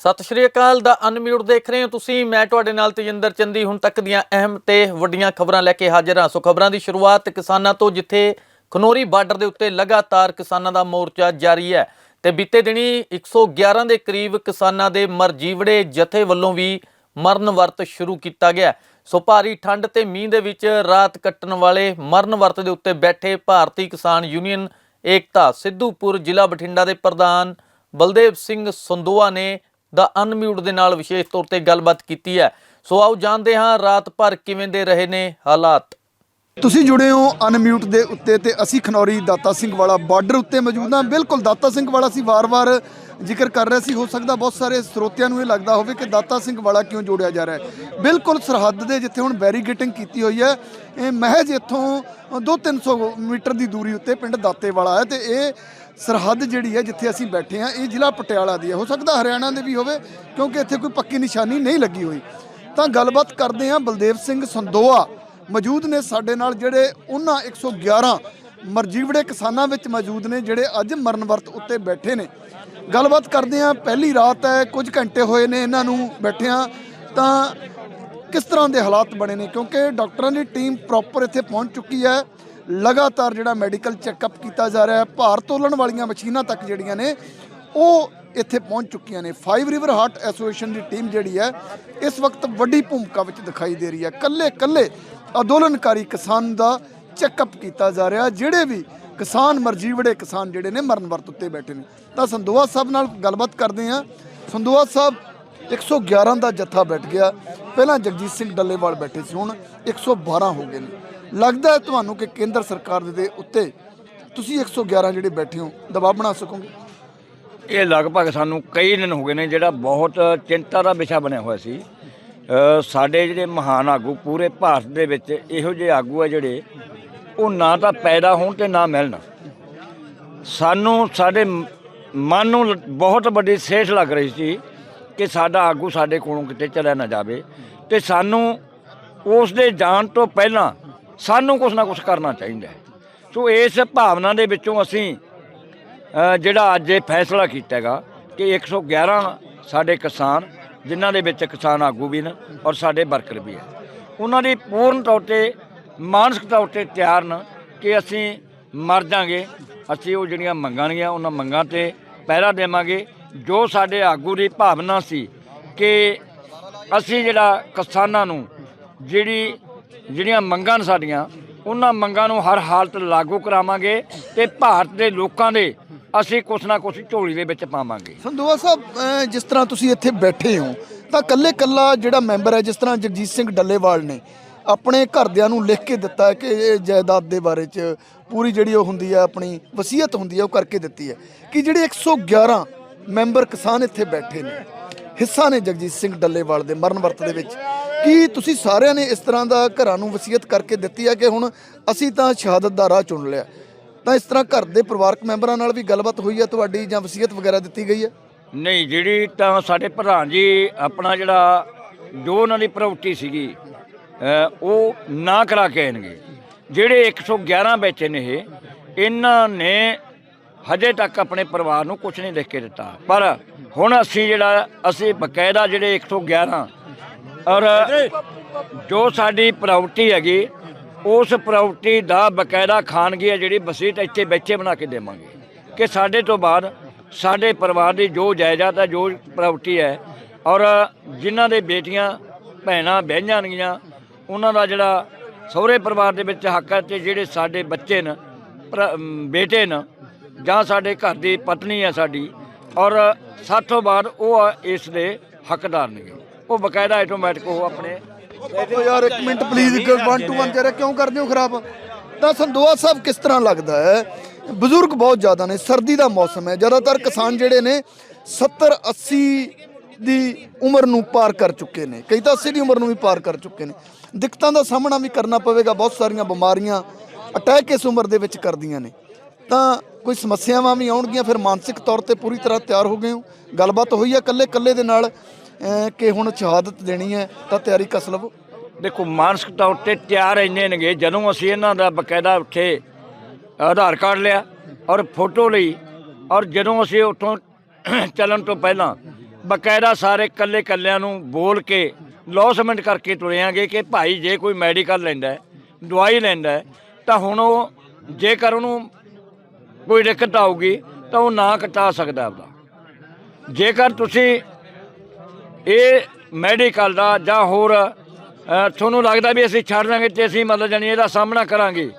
ਸਤਿ ਸ਼੍ਰੀ ਅਕਾਲ ਦਾ ਅਨਮਿਊਟ ਦੇਖ ਰਹੇ ਹੋ ਤੁਸੀਂ। ਮੈਂ ਤੁਹਾਡੇ ਨਾਲ ਤੇਜਿੰਦਰ ਚੰਦੀ। ਹੁਣ ਤੱਕ ਦੀਆਂ ਅਹਿਮ ਤੇ ਵੱਡੀਆਂ ਖਬਰਾਂ ਲੈ ਕੇ ਹਾਜ਼ਰ ਹਾਂ। ਸੋ ਖਬਰਾਂ ਦੀ ਸ਼ੁਰੂਆਤ ਕਿਸਾਨਾਂ ਤੋਂ, ਜਿੱਥੇ ਖਨੋਰੀ ਬਾਰਡਰ ਦੇ ਉੱਤੇ ਲਗਾਤਾਰ ਕਿਸਾਨਾਂ ਦਾ ਮੋਰਚਾ ਜਾਰੀ ਹੈ ਤੇ ਬੀਤੇ ਦਿਨੀ 111 ਦੇ ਕਰੀਬ ਕਿਸਾਨਾਂ ਦੇ ਮਰਜੀਵੜੇ ਜਥੇ ਵੱਲੋਂ ਵੀ ਮਰਨ ਵਰਤ ਸ਼ੁਰੂ ਕੀਤਾ ਗਿਆ। ਸੋ ਭਾਰੀ ਠੰਡ ਤੇ ਮੀਂਹ ਦੇ ਵਿੱਚ ਰਾਤ ਕੱਟਣ ਵਾਲੇ ਮਰਨ ਵਰਤ ਦੇ ਉੱਤੇ ਬੈਠੇ ਭਾਰਤੀ ਕਿਸਾਨ ਯੂਨੀਅਨ ਏਕਤਾ। ਸਿੱਧੂਪੁਰ ਜ਼ਿਲ੍ਹਾ ਬਠਿੰਡਾ ਦੇ ਪ੍ਰਧਾਨ ਬਲਦੇਵ ਸਿੰਘ ਸੰਦੋਆ ਨੇ ਦਾ ਅਨਮਿਊਟ ਦੇ ਨਾਲ ਵਿਸ਼ੇਸ਼ ਤੌਰ ਤੇ ਗੱਲਬਾਤ ਕੀਤੀ ਹੈ। ਸੋ ਆਓ ਜਾਣਦੇ ਹਾਂ ਰਾਤ ਭਰ ਕਿਵੇਂ ਦੇ ਰਹੇ ਨੇ ਹਾਲਾਤ। ਤੁਸੀਂ ਜੁੜੇ ਹੋ ਅਨਮਿਊਟ ਦੇ ਉੱਤੇ ਤੇ ਅਸੀਂ ਖਨੌਰੀ ਦਾਤਾ ਸਿੰਘ ਵਾਲਾ ਬਾਰਡਰ ਉੱਤੇ ਮੌਜੂਦ ਹਾਂ। ਬਿਲਕੁਲ, ਦਾਤਾ ਸਿੰਘ ਵਾਲਾ ਸੀ ਵਾਰ-ਵਾਰ ਜ਼ਿਕਰ ਕਰ ਰਹੇ ਸੀ। ਹੋ ਸਕਦਾ ਬਹੁਤ ਸਾਰੇ ਸਰੋਤਿਆਂ ਨੂੰ ਇਹ ਲੱਗਦਾ ਹੋਵੇ ਕਿ ਦਾਤਾ ਸਿੰਘ ਵਾਲਾ ਕਿਉਂ ਜੋੜਿਆ ਜਾ ਰਿਹਾ ਹੈ। ਬਿਲਕੁਲ, ਸਰਹੱਦ ਦੇ ਜਿੱਥੇ ਹੁਣ ਬੈਰੀਗੇਟਿੰਗ ਕੀਤੀ ਹੋਈ ਹੈ, ਇਹ ਮਹਿਜ ਇੱਥੋਂ 2-300 ਮੀਟਰ ਦੀ ਦੂਰੀ ਉੱਤੇ ਪਿੰਡ ਦਾਤੇ ਵਾਲਾ ਹੈ ਤੇ ਇਹ ਸਰਹੱਦ ਜਿਹੜੀ ਹੈ ਜਿੱਥੇ ਅਸੀਂ ਬੈਠੇ ਹਾਂ, ਇਹ ਜ਼ਿਲ੍ਹਾ ਪਟਿਆਲਾ ਦੀ ਹੈ। ਹੋ ਸਕਦਾ ਹਰਿਆਣਾ ਦੇ ਵੀ ਹੋਵੇ, ਕਿਉਂਕਿ ਇੱਥੇ ਕੋਈ ਪੱਕੀ ਨਿਸ਼ਾਨੀ ਨਹੀਂ ਲੱਗੀ ਹੋਈ। ਤਾਂ ਗੱਲਬਾਤ ਕਰਦੇ ਹਾਂ ਬਲਦੇਵ ਸਿੰਘ ਸੰਦੋਆ ਮੌਜੂਦ ਨੇ ਸਾਡੇ ਨਾਲ, ਜਿਹੜੇ ਉਹਨਾਂ 111 ਮਰਜੀਵੜੇ ਕਿਸਾਨਾਂ ਵਿੱਚ ਮੌਜੂਦ ਨੇ, ਜਿਹੜੇ ਅੱਜ ਮਰਨ ਵਰਤ ਉੱਤੇ ਬੈਠੇ ਨੇ। ਗੱਲਬਾਤ ਕਰਦੇ ਹਾਂ, ਪਹਿਲੀ ਰਾਤ ਹੈ, ਕੁਝ ਘੰਟੇ ਹੋਏ ਨੇ ਇਹਨਾਂ ਨੂੰ ਬੈਠਿਆਂ। ਤਾਂ ਕਿਸ ਤਰ੍ਹਾਂ ਦੇ ਹਾਲਾਤ ਬਣੇ ਨੇ? ਕਿਉਂਕਿ ਡਾਕਟਰਾਂ ਦੀ ਟੀਮ ਪ੍ਰੋਪਰ ਇੱਥੇ ਪਹੁੰਚ ਚੁੱਕੀ ਹੈ। ਲਗਾਤਾਰ ਜਿਹੜਾ ਮੈਡੀਕਲ ਚੈੱਕਅਪ ਕੀਤਾ ਜਾ ਰਿਹਾ ਹੈ, ਭਾਰ ਤੋਲਣ ਵਾਲੀਆਂ ਮਸ਼ੀਨਾਂ ਤੱਕ ਜਿਹੜੀਆਂ ਨੇ, ਉਹ ਇੱਥੇ ਪਹੁੰਚ ਚੁੱਕੀਆਂ ਨੇ। ਫਾਈਵ ਰਿਵਰ ਹਾਰਟ ਐਸੋਸੀਏਸ਼ਨ ਦੀ ਟੀਮ ਜਿਹੜੀ ਹੈ, ਇਸ ਵਕਤ ਵੱਡੀ ਭੂਮਿਕਾ ਵਿੱਚ ਦਿਖਾਈ ਦੇ ਰਹੀ ਹੈ। ਕੱਲੇ ਕੱਲੇ ਅੰਦੋਲਨਕਾਰੀ ਕਿਸਾਨ ਦਾ ਚੈੱਕਅਪ ਕੀਤਾ ਜਾ ਰਿਹਾ, ਜਿਹੜੇ ਵੀ ਕਿਸਾਨ ਮਰਜੀਵੜੇ ਕਿਸਾਨ ਜਿਹੜੇ ਨੇ, ਮਰਨ ਵਰਤ ਉੱਤੇ ਬੈਠੇ ਨੇ। ਤਾਂ ਸੰਦੋਆ ਸਾਹਿਬ ਨਾਲ ਗੱਲਬਾਤ ਕਰਦੇ ਹਾਂ। ਸੰਦੋਆ ਸਾਹਿਬ 111 ਦਾ ਜੱਥਾ ਬੈਠ ਗਿਆ। ਪਹਿਲਾਂ ਜਗਜੀਤ ਸਿੰਘ ਡੱਲੇਵਾਲ ਬੈਠੇ ਸੀ ਹੁਣ 112 ਹੋ ਗਏ ਨੇ। ਲੱਗਦਾ ਹੈ ਤੁਹਾਨੂੰ ਕਿ ਕੇਂਦਰ ਸਰਕਾਰ ਦੇ ਉੱਤੇ ਤੁਸੀਂ 111 ਜਿਹੜੇ ਬੈਠੇ ਹੋ, ਦਬਾਅ ਬਣਾ ਸਕੋਗੇ? ਇਹ ਲਗਭਗ ਸਾਨੂੰ ਕਈ ਦਿਨ ਹੋ ਗਏ ਨੇ ਜਿਹੜਾ ਬਹੁਤ ਚਿੰਤਾ ਦਾ ਵਿਸ਼ਾ ਬਣਿਆ ਹੋਇਆ ਸੀ। ਸਾਡੇ ਜਿਹੜੇ ਮਹਾਨ ਆਗੂ, ਪੂਰੇ ਭਾਰਤ ਦੇ ਵਿੱਚ ਇਹੋ ਜਿਹੇ ਆਗੂ ਆ ਜਿਹੜੇ, ਉਹ ਨਾ ਤਾਂ ਪੈਦਾ ਹੋਣ ਤੇ ਨਾ ਮਿਲਣ। ਸਾਨੂੰ, ਸਾਡੇ ਮਨ ਨੂੰ ਬਹੁਤ ਵੱਡੀ ਸੇਠ ਲੱਗ ਰਹੀ ਸੀ ਕਿ ਸਾਡਾ ਆਗੂ ਸਾਡੇ ਕੋਲੋਂ ਕਿਤੇ ਚਲਾ ਨਾ ਜਾਵੇ। ਤੇ ਸਾਨੂੰ ਉਸ ਦੇ ਜਾਣ ਤੋਂ ਪਹਿਲਾਂ ਸਾਨੂੰ ਕੁਝ ਨਾ ਕੁਝ ਕਰਨਾ ਚਾਹੀਦਾ ਹੈ। ਸੋ ਇਸ ਭਾਵਨਾ ਦੇ ਵਿੱਚੋਂ ਅਸੀਂ ਜਿਹੜਾ ਅੱਜ ਇਹ ਫੈਸਲਾ ਕੀਤਾ ਹੈਗਾ ਕਿ 111 ਸਾਡੇ ਕਿਸਾਨ, ਜਿਨ੍ਹਾਂ ਦੇ ਵਿੱਚ ਕਿਸਾਨ ਆਗੂ ਵੀ ਨੇ ਔਰ ਸਾਡੇ ਵਰਕਰ ਵੀ ਹੈ। ਉਹਨਾਂ ਦੀ ਪੂਰਨ ਤੌਰ ਤੇ, ਮਾਨਸਿਕ ਤੌਰ ਤੇ ਤਿਆਰ ਨੇ ਕਿ ਅਸੀਂ ਮਰ ਜਾਾਂਗੇ ਅਸੀਂ ਉਹ ਜਿਹੜੀਆਂ ਮੰਗਾਂ ਨੇ ਉਹਨਾਂ ਮੰਗਾਂ ਤੇ ਪਹਿਰਾ ਦੇਵਾਂਗੇ, ਜੋ ਸਾਡੇ ਆਗੂ ਦੀ ਭਾਵਨਾ ਸੀ ਕਿ ਅਸੀਂ ਜਿਹੜਾ ਕਿਸਾਨਾਂ ਨੂੰ ਜਿਹੜੀ ਜਿਹੜੀਆਂ ਮੰਗਾਂ ਨੇ ਸਾਡੀਆਂ, ਉਹਨਾਂ ਮੰਗਾਂ ਨੂੰ ਹਰ ਹਾਲਤ ਲਾਗੂ ਕਰਾਵਾਂਗੇ ਤੇ ਭਾਰਤ ਦੇ ਲੋਕਾਂ ਦੇ ਅਸੀਂ ਕੁਛ ਨਾ ਕੁਛ ਝੋਲੀ ਦੇ ਵਿੱਚ ਪਾਵਾਂਗੇ। ਸੰਦੋਆ ਸਾਹਿਬ, ਅਹ, ਜਿਸ ਤਰ੍ਹਾਂ ਤੁਸੀਂ ਇੱਥੇ ਬੈਠੇ ਹੋ, ਤਾਂ ਕੱਲੇ ਕੱਲਾ ਜਿਹੜਾ ਮੈਂਬਰ ਹੈ, ਜਿਸ ਤਰ੍ਹਾਂ ਜਗਜੀਤ ਸਿੰਘ ਡੱਲੇਵਾਲ ਨੇ, ਆਪਣੇ ਘਰਦਿਆਂ ਨੂੰ ਲਿਖ ਕੇ ਦਿੱਤਾ ਹੈ ਕਿ ਇਹ ਜਾਇਦਾਦ ਦੇ ਬਾਰੇ ਚ ਪੂਰੀ ਜਿਹੜੀ ਉਹ ਹੁੰਦੀ ਹੈ, ਆਪਣੀ ਵਸੀਅਤ ਹੁੰਦੀ ਹੈ, ਉਹ ਕਰਕੇ ਦਿੱਤੀ ਹੈ ਕਿ ਜਿਹੜੇ 111 ਮੈਂਬਰ ਕਿਸਾਨ ਇੱਥੇ ਬੈਠੇ ਨੇ, ਹਿੱਸਾ ਨੇ ਜਗਜੀਤ ਸਿੰਘ ਡੱਲੇਵਾਲ ਦੇ ਮਰਨ ਵਰਤ ਦੇ ਵਿੱਚ। ਕੀ ਤੁਸੀਂ ਸਾਰਿਆਂ ਨੇ ਇਸ ਤਰ੍ਹਾਂ ਦਾ ਘਰਾਂ ਨੂੰ ਵਸੀਅਤ ਕਰਕੇ ਦਿੱਤੀ ਹੈ ਕਿ ਹੁਣ ਅਸੀਂ ਤਾਂ ਸ਼ਹਾਦਤ ਦਾ ਰਾਹ ਚੁਣ ਲਿਆ? ਤਾਂ ਇਸ ਤਰ੍ਹਾਂ ਘਰ ਦੇ ਪਰਿਵਾਰਕ ਮੈਂਬਰਾਂ ਨਾਲ ਵੀ ਗੱਲਬਾਤ ਹੋਈ ਹੈ ਤੁਹਾਡੀ ਜਾਂ ਵਸੀਅਤ ਵਗੈਰਾ ਦਿੱਤੀ ਗਈ ਹੈ ਨਹੀਂ ਜਿਹੜੀ ਤਾਂ ਸਾਡੇ ਪ੍ਰਧਾਨ ਜੀ ਆਪਣਾ ਜਿਹੜਾ ਜੋ ਉਹਨਾਂ ਦੀ ਪ੍ਰਾਪਰਟੀ ਸੀਗੀ ਅ, ਉਹ ਨਾ ਕਰਾ ਕੇ ਆਣਗੇ ਜਿਹੜੇ 111 ਬੈਚੇ ਨੇ ਇਹ ਇਹਨਾਂ ਨੇ ਹਜੇ ਤੱਕ ਆਪਣੇ ਪਰਿਵਾਰ ਨੂੰ ਕੁਝ ਨਹੀਂ ਲਿਖ ਕੇ ਦਿੱਤਾ। ਪਰ ਹੁਣ ਅਸੀਂ ਜਿਹੜਾ ਅਸੀਂ ਬਕਾਇਦਾ ਜਿਹੜੇ 111 ਔਰ ਜੋ ਸਾਡੀ ਪ੍ਰਾਪਰਟੀ ਹੈਗੀ ਉਸ ਪ੍ਰਾਪਰਟੀ ਦਾ ਬਕਾਇਦਾ ਖਾਨਗੀ ਹੈ ਜਿਹੜੀ ਵਸੀਅਤ ਇੱਥੇ ਬੈਠੇ ਬਣਾ ਕੇ ਦੇਵਾਂਗੇ। ਕਿ ਸਾਡੇ ਤੋਂ ਬਾਅਦ ਸਾਡੇ ਪਰਿਵਾਰ ਦੀ ਜੋ ਜਾਇਦਾਦ ਹੈ ਜੋ ਪ੍ਰਾਪਰਟੀ ਹੈ ਔਰ ਜਿਨ੍ਹਾਂ ਦੇ ਬੇਟੀਆਂ ਭੈਣਾਂ ਬਹਿ ਜਾਣਗੀਆਂ ਉਹਨਾਂ ਦਾ ਜਿਹੜਾ ਸਹੁਰੇ ਪਰਿਵਾਰ ਦੇ ਵਿੱਚ ਹੱਕ ਹੈ ਤੇ ਜਿਹੜੇ ਸਾਡੇ ਬੱਚੇ ਨੇ ਬੇਟੇ ਨੇ ਜਾਂ ਸਾਡੇ ਘਰ ਦੀ ਪਤਨੀ ਹੈ ਸਾਡੀ ਔਰ ਸਾਥੋਂ ਬਾਅਦ ਉਹ ਇਸ ਦੇ ਹੱਕਦਾਰ ਨੇ। ਉਹ ਬਕਾਇਦਾ ਆਟੋਮੈਟਿਕ ਉਹ ਆਪਣੇ। ਓ ਯਾਰ, ਇੱਕ ਮਿੰਟ ਪਲੀਜ਼ 1 ਟੂ 1 ਜਰਾ ਕਿਉਂ ਕਰਦੇ ਹੋ ਖਰਾਬ? ਤਾਂ ਸੰਦੋਆ ਸਾਹਿਬ ਕਿਸ ਤਰ੍ਹਾਂ ਲੱਗਦਾ ਹੈ? ਬਜ਼ੁਰਗ ਬਹੁਤ ਜ਼ਿਆਦਾ ਨੇ, ਸਰਦੀ ਦਾ ਮੌਸਮ ਹੈ। ਜ਼ਿਆਦਾਤਰ ਕਿਸਾਨ ਜਿਹੜੇ ਨੇ 70 80 ਦੀ ਉਮਰ ਨੂੰ ਪਾਰ ਕਰ ਚੁੱਕੇ ਨੇ। ਕਈ ਤਾਂ 80 ਦੀ ਉਮਰ ਨੂੰ ਵੀ ਪਾਰ ਕਰ ਚੁੱਕੇ ਨੇ। ਦਿੱਕਤਾਂ ਦਾ ਸਾਹਮਣਾ ਵੀ ਕਰਨਾ ਪਵੇਗਾ। ਬਹੁਤ ਸਾਰੀਆਂ ਬਿਮਾਰੀਆਂ ਅਟੈਕ ਇਸ ਉਮਰ ਦੇ ਵਿੱਚ ਕਰਦੀਆਂ ਨੇ। ਤਾਂ ਕੋਈ ਸਮੱਸਿਆਵਾਂ ਵੀ ਆਉਣਗੀਆਂ, ਫਿਰ ਮਾਨਸਿਕ ਤੌਰ ਤੇ ਪੂਰੀ ਤਰ੍ਹਾਂ ਤਿਆਰ ਹੋ ਗਏ ਹੋ। ਗੱਲਬਾਤ ਹੋਈ ਹੈ ਕੱਲੇ ਕੱਲੇ ਦੇ ਨਾਲ। ਕਿ ਹੁਣ ਸ਼ਹਾਦਤ ਦੇਣੀ ਹੈ ਤਾਂ ਤਿਆਰੀ ਕਸ ਲਵੋ। ਦੇਖੋ ਮਾਨਸਿਕ ਤੌਰ ਤੇ ਤਿਆਰ ਇੰਨੇ ਨੇਗੇ ਜਦੋਂ ਅਸੀਂ ਇਹਨਾਂ ਦਾ ਬਕਾਇਦਾ ਉੱਥੇ ਆਧਾਰ ਕਾਰਡ ਲਿਆ ਔਰ ਫੋਟੋ ਲਈ ਔਰ ਜਦੋਂ ਅਸੀਂ ਉੱਥੋਂ ਚੱਲਣ ਤੋਂ ਪਹਿਲਾਂ ਬਕਾਇਦਾ ਸਾਰੇ ਕੱਲੇ ਕੱਲਿਆਂ ਨੂੰ ਬੋਲ ਕੇ ਲੌਸਮੈਂਟ ਕਰਕੇ ਤੁਰਿਆਂਗੇ ਕਿ ਭਾਈ ਜੇ ਕੋਈ ਮੈਡੀਕਲ ਲੈਂਦਾ ਹੈ, ਦਵਾਈ ਲੈਂਦਾ ਹੈ, ਤਾਂ ਹੁਣ ਉਹ ਜੇਕਰ ਉਹਨੂੰ ਕੋਈ ਦਿੱਕਤ ਆਊਗੀ ਤਾਂ ਉਹ ਨਾ ਕਟਾ ਸਕਦਾ ਆਪਦਾ। ਜੇਕਰ ਤੁਸੀਂ ਇਹ ਮੈਡੀਕਲ ਦਾ ਜਾਂ ਹੋਰ ਤੁਹਾਨੂੰ ਲੱਗਦਾ ਵੀ ਅਸੀਂ ਛੱਡ ਦਾਂਗੇ ਤੇ ਅਸੀਂ ਮਤਲਬ ਜਾਨੀ ਇਹਦਾ ਸਾਹਮਣਾ ਕਰਾਂਗੇ।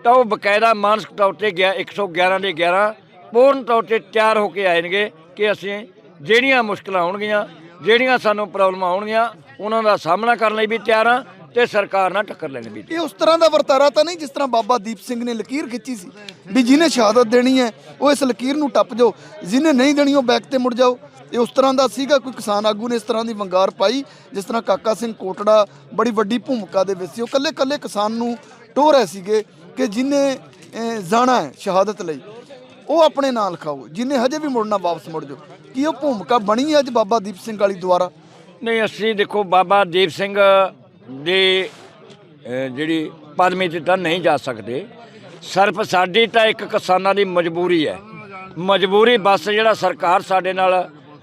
ਤਾਂ ਉਹ ਬਕਾਇਦਾ ਮਾਨਸਿਕ ਤੌਰ ਤੇ ਗਿਆ 111 ਦੇ 11 ਪੂਰਨ ਤੌਰ ਤੇ ਤਿਆਰ ਹੋ ਕੇ ਆਏਨਗੇ ਕਿ ਅਸੀਂ ਜਿਹੜੀਆਂ ਮੁਸ਼ਕਲਾਂ ਆਉਣਗੀਆਂ, ਜਿਹੜੀਆਂ ਸਾਨੂੰ ਪ੍ਰੋਬਲਮਾਂ ਆਉਣਗੀਆਂ, ਉਹਨਾਂ ਦਾ ਸਾਹਮਣਾ ਕਰਨ ਲਈ ਵੀ ਤਿਆਰ ਹਾਂ ਤੇ ਸਰਕਾਰ ਨਾਲ ਟੱਕਰ ਲੈਣ ਵੀ ਇਹ ਉਸ ਤਰ੍ਹਾਂ ਦਾ ਵਰਤਾਰਾ ਤਾਂ ਨਹੀਂ ਜਿਸ ਤਰ੍ਹਾਂ ਬਾਬਾ ਦੀਪ ਸਿੰਘ ਨੇ ਲਕੀਰ ਖਿੱਚੀ ਸੀ, ਵੀ ਜਿਹਨੇ ਸ਼ਹਾਦਤ ਦੇਣੀ ਹੈ, ਉਹ ਇਸ ਲਕੀਰ ਨੂੰ ਟੱਪ ਜਾਓ, ਜਿਹਨੇ ਨਹੀਂ ਦੇਣੀ ਉਹ ਬੈਕ ਤੇ ਮੁੜ ਜਾਓ। ਇਹ ਉਸ ਤਰ੍ਹਾਂ ਦਾ ਸੀਗਾ, ਕੋਈ ਕਿਸਾਨ ਆਗੂ ਨੇ ਇਸ ਤਰ੍ਹਾਂ ਦੀ ਵੰਗਾਰ ਪਾਈ, ਜਿਸ ਤਰ੍ਹਾਂ ਕਾਕਾ ਸਿੰਘ ਕੋਟੜਾ ਬੜੀ ਵੱਡੀ ਭੂਮਿਕਾ ਦੇ ਵਿੱਚ ਸੀ। ਉਹ ਕੱਲੇ ਕੱਲੇ ਕਿਸਾਨ ਨੂੰ ਟੋਹ ਰਹੇ ਸੀਗੇ ਕਿ ਜਿਹਨੇ ਜਾਣਾ ਹੈ ਸ਼ਹਾਦਤ ਲਈ, ਉਹ ਆਪਣੇ ਨਾਲ ਖਾਓ ਜਿਹਨੇ ਹਜੇ ਵੀ ਮੁੜਨਾ ਵਾਪਸ ਮੁੜ ਜਾਓ। ਕੀ ਉਹ ਭੂਮਿਕਾ ਬਣੀ ਹੈ ਅੱਜ ਬਾਬਾ ਦੀਪ ਸਿੰਘ ਵਾਲੀ ਦੁਆਰਾ? ਨਹੀਂ, ਅਸੀਂ ਦੇਖੋ, ਬਾਬਾ ਦੀਪ ਸਿੰਘ ਦੇ ਜਿਹੜੀ ਪਦਮੀ ਤੇ ਤਾਂ ਨਹੀਂ ਜਾ ਸਕਦੇ। ਸਿਰਫ ਸਾਡੀ ਤਾਂ ਇੱਕ ਕਿਸਾਨਾਂ ਦੀ ਮਜਬੂਰੀ ਹੈ। ਮਜਬੂਰੀ ਬਸ ਜਿਹੜਾ ਸਰਕਾਰ ਸਾਡੇ ਨਾਲ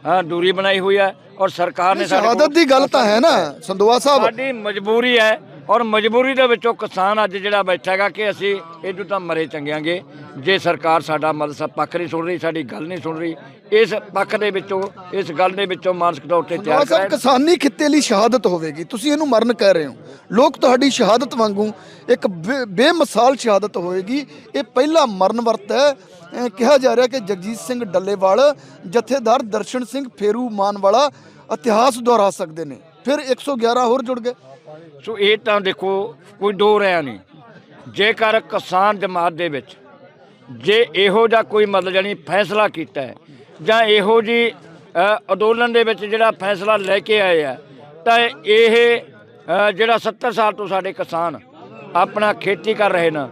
ਅਹ, ਦੂਰੀ ਬਣਾਈ ਹੋਈ ਹੈ ਔਰ ਸਰਕਾਰ ਨੇ ਸਾਡੇ ਸ਼ਹਾਦਤ ਦੀ ਗੱਲ ਤਾਂ ਹੈ ਨਾ ਸੰਦੋਆ ਸਾਹਿਬ। ਸਾਡੀ ਮਜਬੂਰੀ ਹੈ ਔਰ ਮਜਬੂਰੀ ਦੇ ਵਿੱਚੋਂ ਕਿਸਾਨ ਅੱਜ ਜਿਹੜਾ ਬੈਠਾ ਹੈਗਾ ਕਿ ਅਸੀਂ ਇਹਨੂੰ ਤਾਂ ਮਰੇ ਚੰਗਿਆਂਗੇ। ਜੇ ਸਰਕਾਰ ਸਾਡਾ ਮਤਲਬ ਪੱਖ ਨਹੀਂ ਸੁਣ ਰਹੀ ਸਾਡੀ ਗੱਲ ਨਹੀਂ ਸੁਣ ਰਹੀ ਇਸ ਪੱਖ ਦੇ ਵਿੱਚੋਂ ਇਸ ਗੱਲ ਦੇ ਵਿੱਚੋਂ ਮਾਨਸਿਕ ਤੌਰ ਤੇ ਤਿਆਰ ਸਾਹਿਬ ਕਰਾਇਆ ਕਿਸਾਨੀ ਖਿੱਤੇ ਲਈ ਸ਼ਹਾਦਤ ਹੋਵੇਗੀ। ਤੁਸੀਂ ਇਹਨੂੰ ਮਰਨ ਕਹਿ ਰਹੇ ਹੋ। ਲੋਕ ਤੁਹਾਡੀ ਸ਼ਹਾਦਤ ਵਾਂਗੂ ਇੱਕ ਬੇ- ਬੇਮਿਸਾਲ ਸ਼ਹਾਦਤ ਹੋਏਗੀ ਇਹ ਪਹਿਲਾ ਮਰਨ ਵਰਤ ਹੈ। ਕਿਹਾ ਜਾ ਰਿਹਾ ਕਿ ਜਗਜੀਤ ਸਿੰਘ ਡੱਲੇਵਾਲ, ਜਥੇਦਾਰ ਦਰਸ਼ਨ ਸਿੰਘ ਫੇਰੂ ਮਾਨ ਵਾਲਾ ਇਤਿਹਾਸ ਦੁਹਰਾ ਸਕਦੇ ਨੇ। ਫਿਰ 111 ਹੋਰ ਜੁੜ ਗਏ। ਸੋ ਇਹ ਤਾਂ ਦੇਖੋ, ਕੋਈ ਦੋ ਰਿਆ ਨਹੀਂ। ਜੇਕਰ ਕਿਸਾਨ ਜਮਾਤ ਦੇ ਵਿੱਚ ਜੇ ਇਹੋ ਜਿਹਾ ਕੋਈ ਮਤਲਬ ਜਾਨੀ ਫੈਸਲਾ ਕੀਤਾ ਹੈ, ਜਾਂ ਇਹੋ ਜੀ ਅੰਦੋਲਨ ਦੇ ਵਿੱਚ ਜਿਹੜਾ ਫੈਸਲਾ ਲੈ ਕੇ ਆਏ ਆ, ਤਾਂ ਇਹ ਜਿਹੜਾ 70 ਸਾਲ ਤੋਂ ਸਾਡੇ ਕਿਸਾਨ ਆਪਣਾ ਖੇਤੀ ਕਰ ਰਹੇ ਨੇ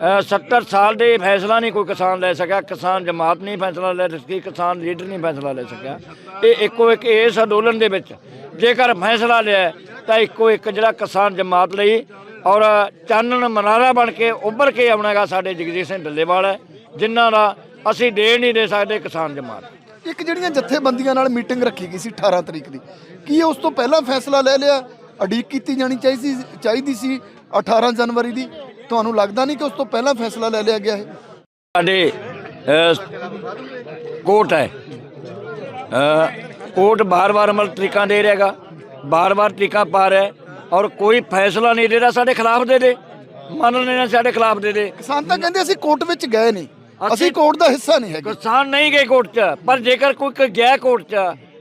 70 ਸਾਲ ਦੇ ਫੈਸਲਾ ਨਹੀਂ ਕੋਈ ਕਿਸਾਨ ਲੈ ਸਕਿਆ, ਕਿਸਾਨ ਜਮਾਤ ਨਹੀਂ ਫੈਸਲਾ ਲੈ ਸਕੀ, ਕਿਸਾਨ ਲੀਡਰ ਨਹੀਂ ਫੈਸਲਾ ਲੈ ਸਕਿਆ। ਇਹ ਇੱਕੋ ਇੱਕ ਇਸ ਅੰਦੋਲਨ ਦੇ ਵਿੱਚ, ਜੇਕਰ ਫੈਸਲਾ ਲਿਆ ਤਾਂ ਇੱਕੋ ਇੱਕ ਜਿਹੜਾ ਕਿਸਾਨ ਜਮਾਤ ਲਈ ਔਰ ਚਾਨਣ ਮਨਾਰਾ ਬਣ ਕੇ ਉੱਭਰ ਕੇ ਆਉਣਾਗਾ ਸਾਡੇ ਜਗਜੀਤ ਸਿੰਘ ਡੱਲੇਵਾਲ ਹੈ, ਜਿਨ੍ਹਾਂ ਦਾ ਅਸੀਂ ਦੇ ਨਹੀਂ ਦੇ ਸਕਦੇ ਕਿਸਾਨ ਜਮਾਤ। ਇੱਕ ਜਿਹੜੀਆਂ ਜਥੇਬੰਦੀਆਂ ਨਾਲ ਮੀਟਿੰਗ ਰੱਖੀ ਗਈ ਸੀ 18 ਤਰੀਕ ਦੀ, ਕੀ ਉਸ ਤੋਂ ਪਹਿਲਾਂ ਫੈਸਲਾ ਲੈ ਲਿਆ? ਅਡੀਕ ਕੀਤੀ ਜਾਣੀ ਚਾਹੀਦੀ ਚਾਹੀਦੀ ਸੀ 18 ਜਨਵਰੀ ਦੀ? ਤੁਹਾਨੂੰ ਲੱਗਦਾ ਨਹੀਂ ਕਿ ਉਸ ਤੋਂ ਪਹਿਲਾਂ ਫੈਸਲਾ ਲੈ ਲਿਆ ਗਿਆ ਹੈ? ਸਾਡੇ ਕੋਰਟ ਹੈ। ਕੋਰਟ ਬਾਰ-ਬਾਰ ਅਮਲ ਤਰੀਕਾਂ ਦੇ ਰਿਹਾਗਾ ਬਾਰ-ਬਾਰ ਤਰੀਕਾਂ ਪਾ ਰਿਹਾ ਹੈ ਔਰ ਕੋਈ ਫੈਸਲਾ ਨਹੀਂ ਦੇ ਰਿਹਾ ਸਾਡੇ ਖਿਲਾਫ ਦੇ ਦੇ। ਮੰਨ ਲੈਣਾ ਸਾਡੇ ਖਿਲਾਫ ਦੇ ਦੇ। ਕਿਸਾਨ ਤਾਂ ਕਹਿੰਦੇ ਅਸੀਂ ਕੋਰਟ ਵਿੱਚ ਗਏ ਨਹੀਂ। ਅਸੀਂ ਕੋਰਟ ਦਾ ਹਿੱਸਾ ਨਹੀਂ ਹੈਗੇ। ਕਿਸਾਨ ਨਹੀਂ ਗਏ ਕੋਰਟ 'ਚ ਪਰ ਜੇਕਰ ਕੋਈ ਗਿਆ ਕੋਰਟ 'ਚ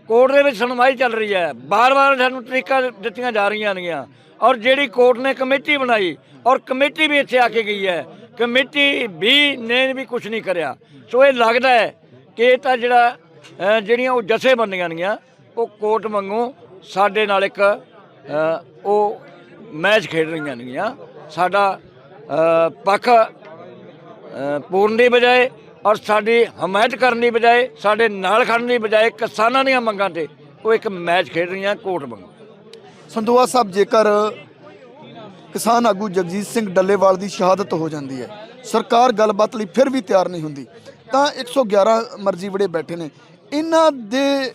ਕੋਰਟ ਦੇ ਵਿੱਚ ਸੁਣਵਾਈ ਚੱਲ ਰਹੀ ਹੈ। ਬਾਰ-ਬਾਰ ਸਾਨੂੰ ਤਰੀਕਾ ਦਿੱਤੀਆਂ ਜਾ ਰਹੀਆਂ ਨੇਗੀਆਂ। ਔਰ ਜਿਹੜੀ ਕੋਰਟ ਨੇ ਕਮੇਟੀ ਬਣਾਈ, ਔਰ ਕਮੇਟੀ ਵੀ ਇੱਥੇ ਆ ਕੇ ਗਈ ਹੈ। ਕਮੇਟੀ ਵੀ ਨੇ ਵੀ ਕੁਝ ਨਹੀਂ ਕਰਿਆ। ਸੋ ਇਹ ਲੱਗਦਾ ਹੈ ਕਿ ਇਹ ਤਾਂ ਜਿਹੜਾ ਜਿਹੜੀਆਂ ਉਹ ਜਥੇਬੰਦੀਆਂ ਨੇਗੀਆਂ, ਉਹ ਕੋਰਟ ਵਾਂਗੂ ਸਾਡੇ ਨਾਲ ਇੱਕ ਉਹ ਮੈਚ ਖੇਡ ਰਹੀਆਂ ਨੇਗੀਆਂ। ਸਾਡਾ ਪੱਖ ਪੂਰਨ ਦੀ ਬਜਾਏ ਔਰ ਸਾਡੀ ਹਮਾਇਤ ਕਰਨ ਦੀ ਬਜਾਏ, ਸਾਡੇ ਨਾਲ ਖੜਨ ਦੀ ਬਜਾਏ ਕਿਸਾਨਾਂ ਦੀਆਂ ਮੰਗਾਂ ਤੇ ਉਹ ਇੱਕ ਮੈਚ ਖੇਡ ਰਹੀਆਂ ਕੋਰਟ ਵਾਂਗੂ। ਸੰਦੋਆ ਸਾਹਿਬ ਜੇਕਰ ਕਿਸਾਨ ਆਗੂ ਜਗਜੀਤ ਸਿੰਘ ਡੱਲੇਵਾਲ ਦੀ ਸ਼ਹਾਦਤ ਹੋ ਜਾਂਦੀ ਹੈ, ਸਰਕਾਰ ਗੱਲਬਾਤ ਲਈ ਫਿਰ ਵੀ ਤਿਆਰ ਨਹੀਂ ਹੁੰਦੀ, ਤਾਂ 111 ਮਰਜ਼ੀ ਵੜੇ ਬੈਠੇ ਨੇ। ਇਹਨਾਂ ਦੇ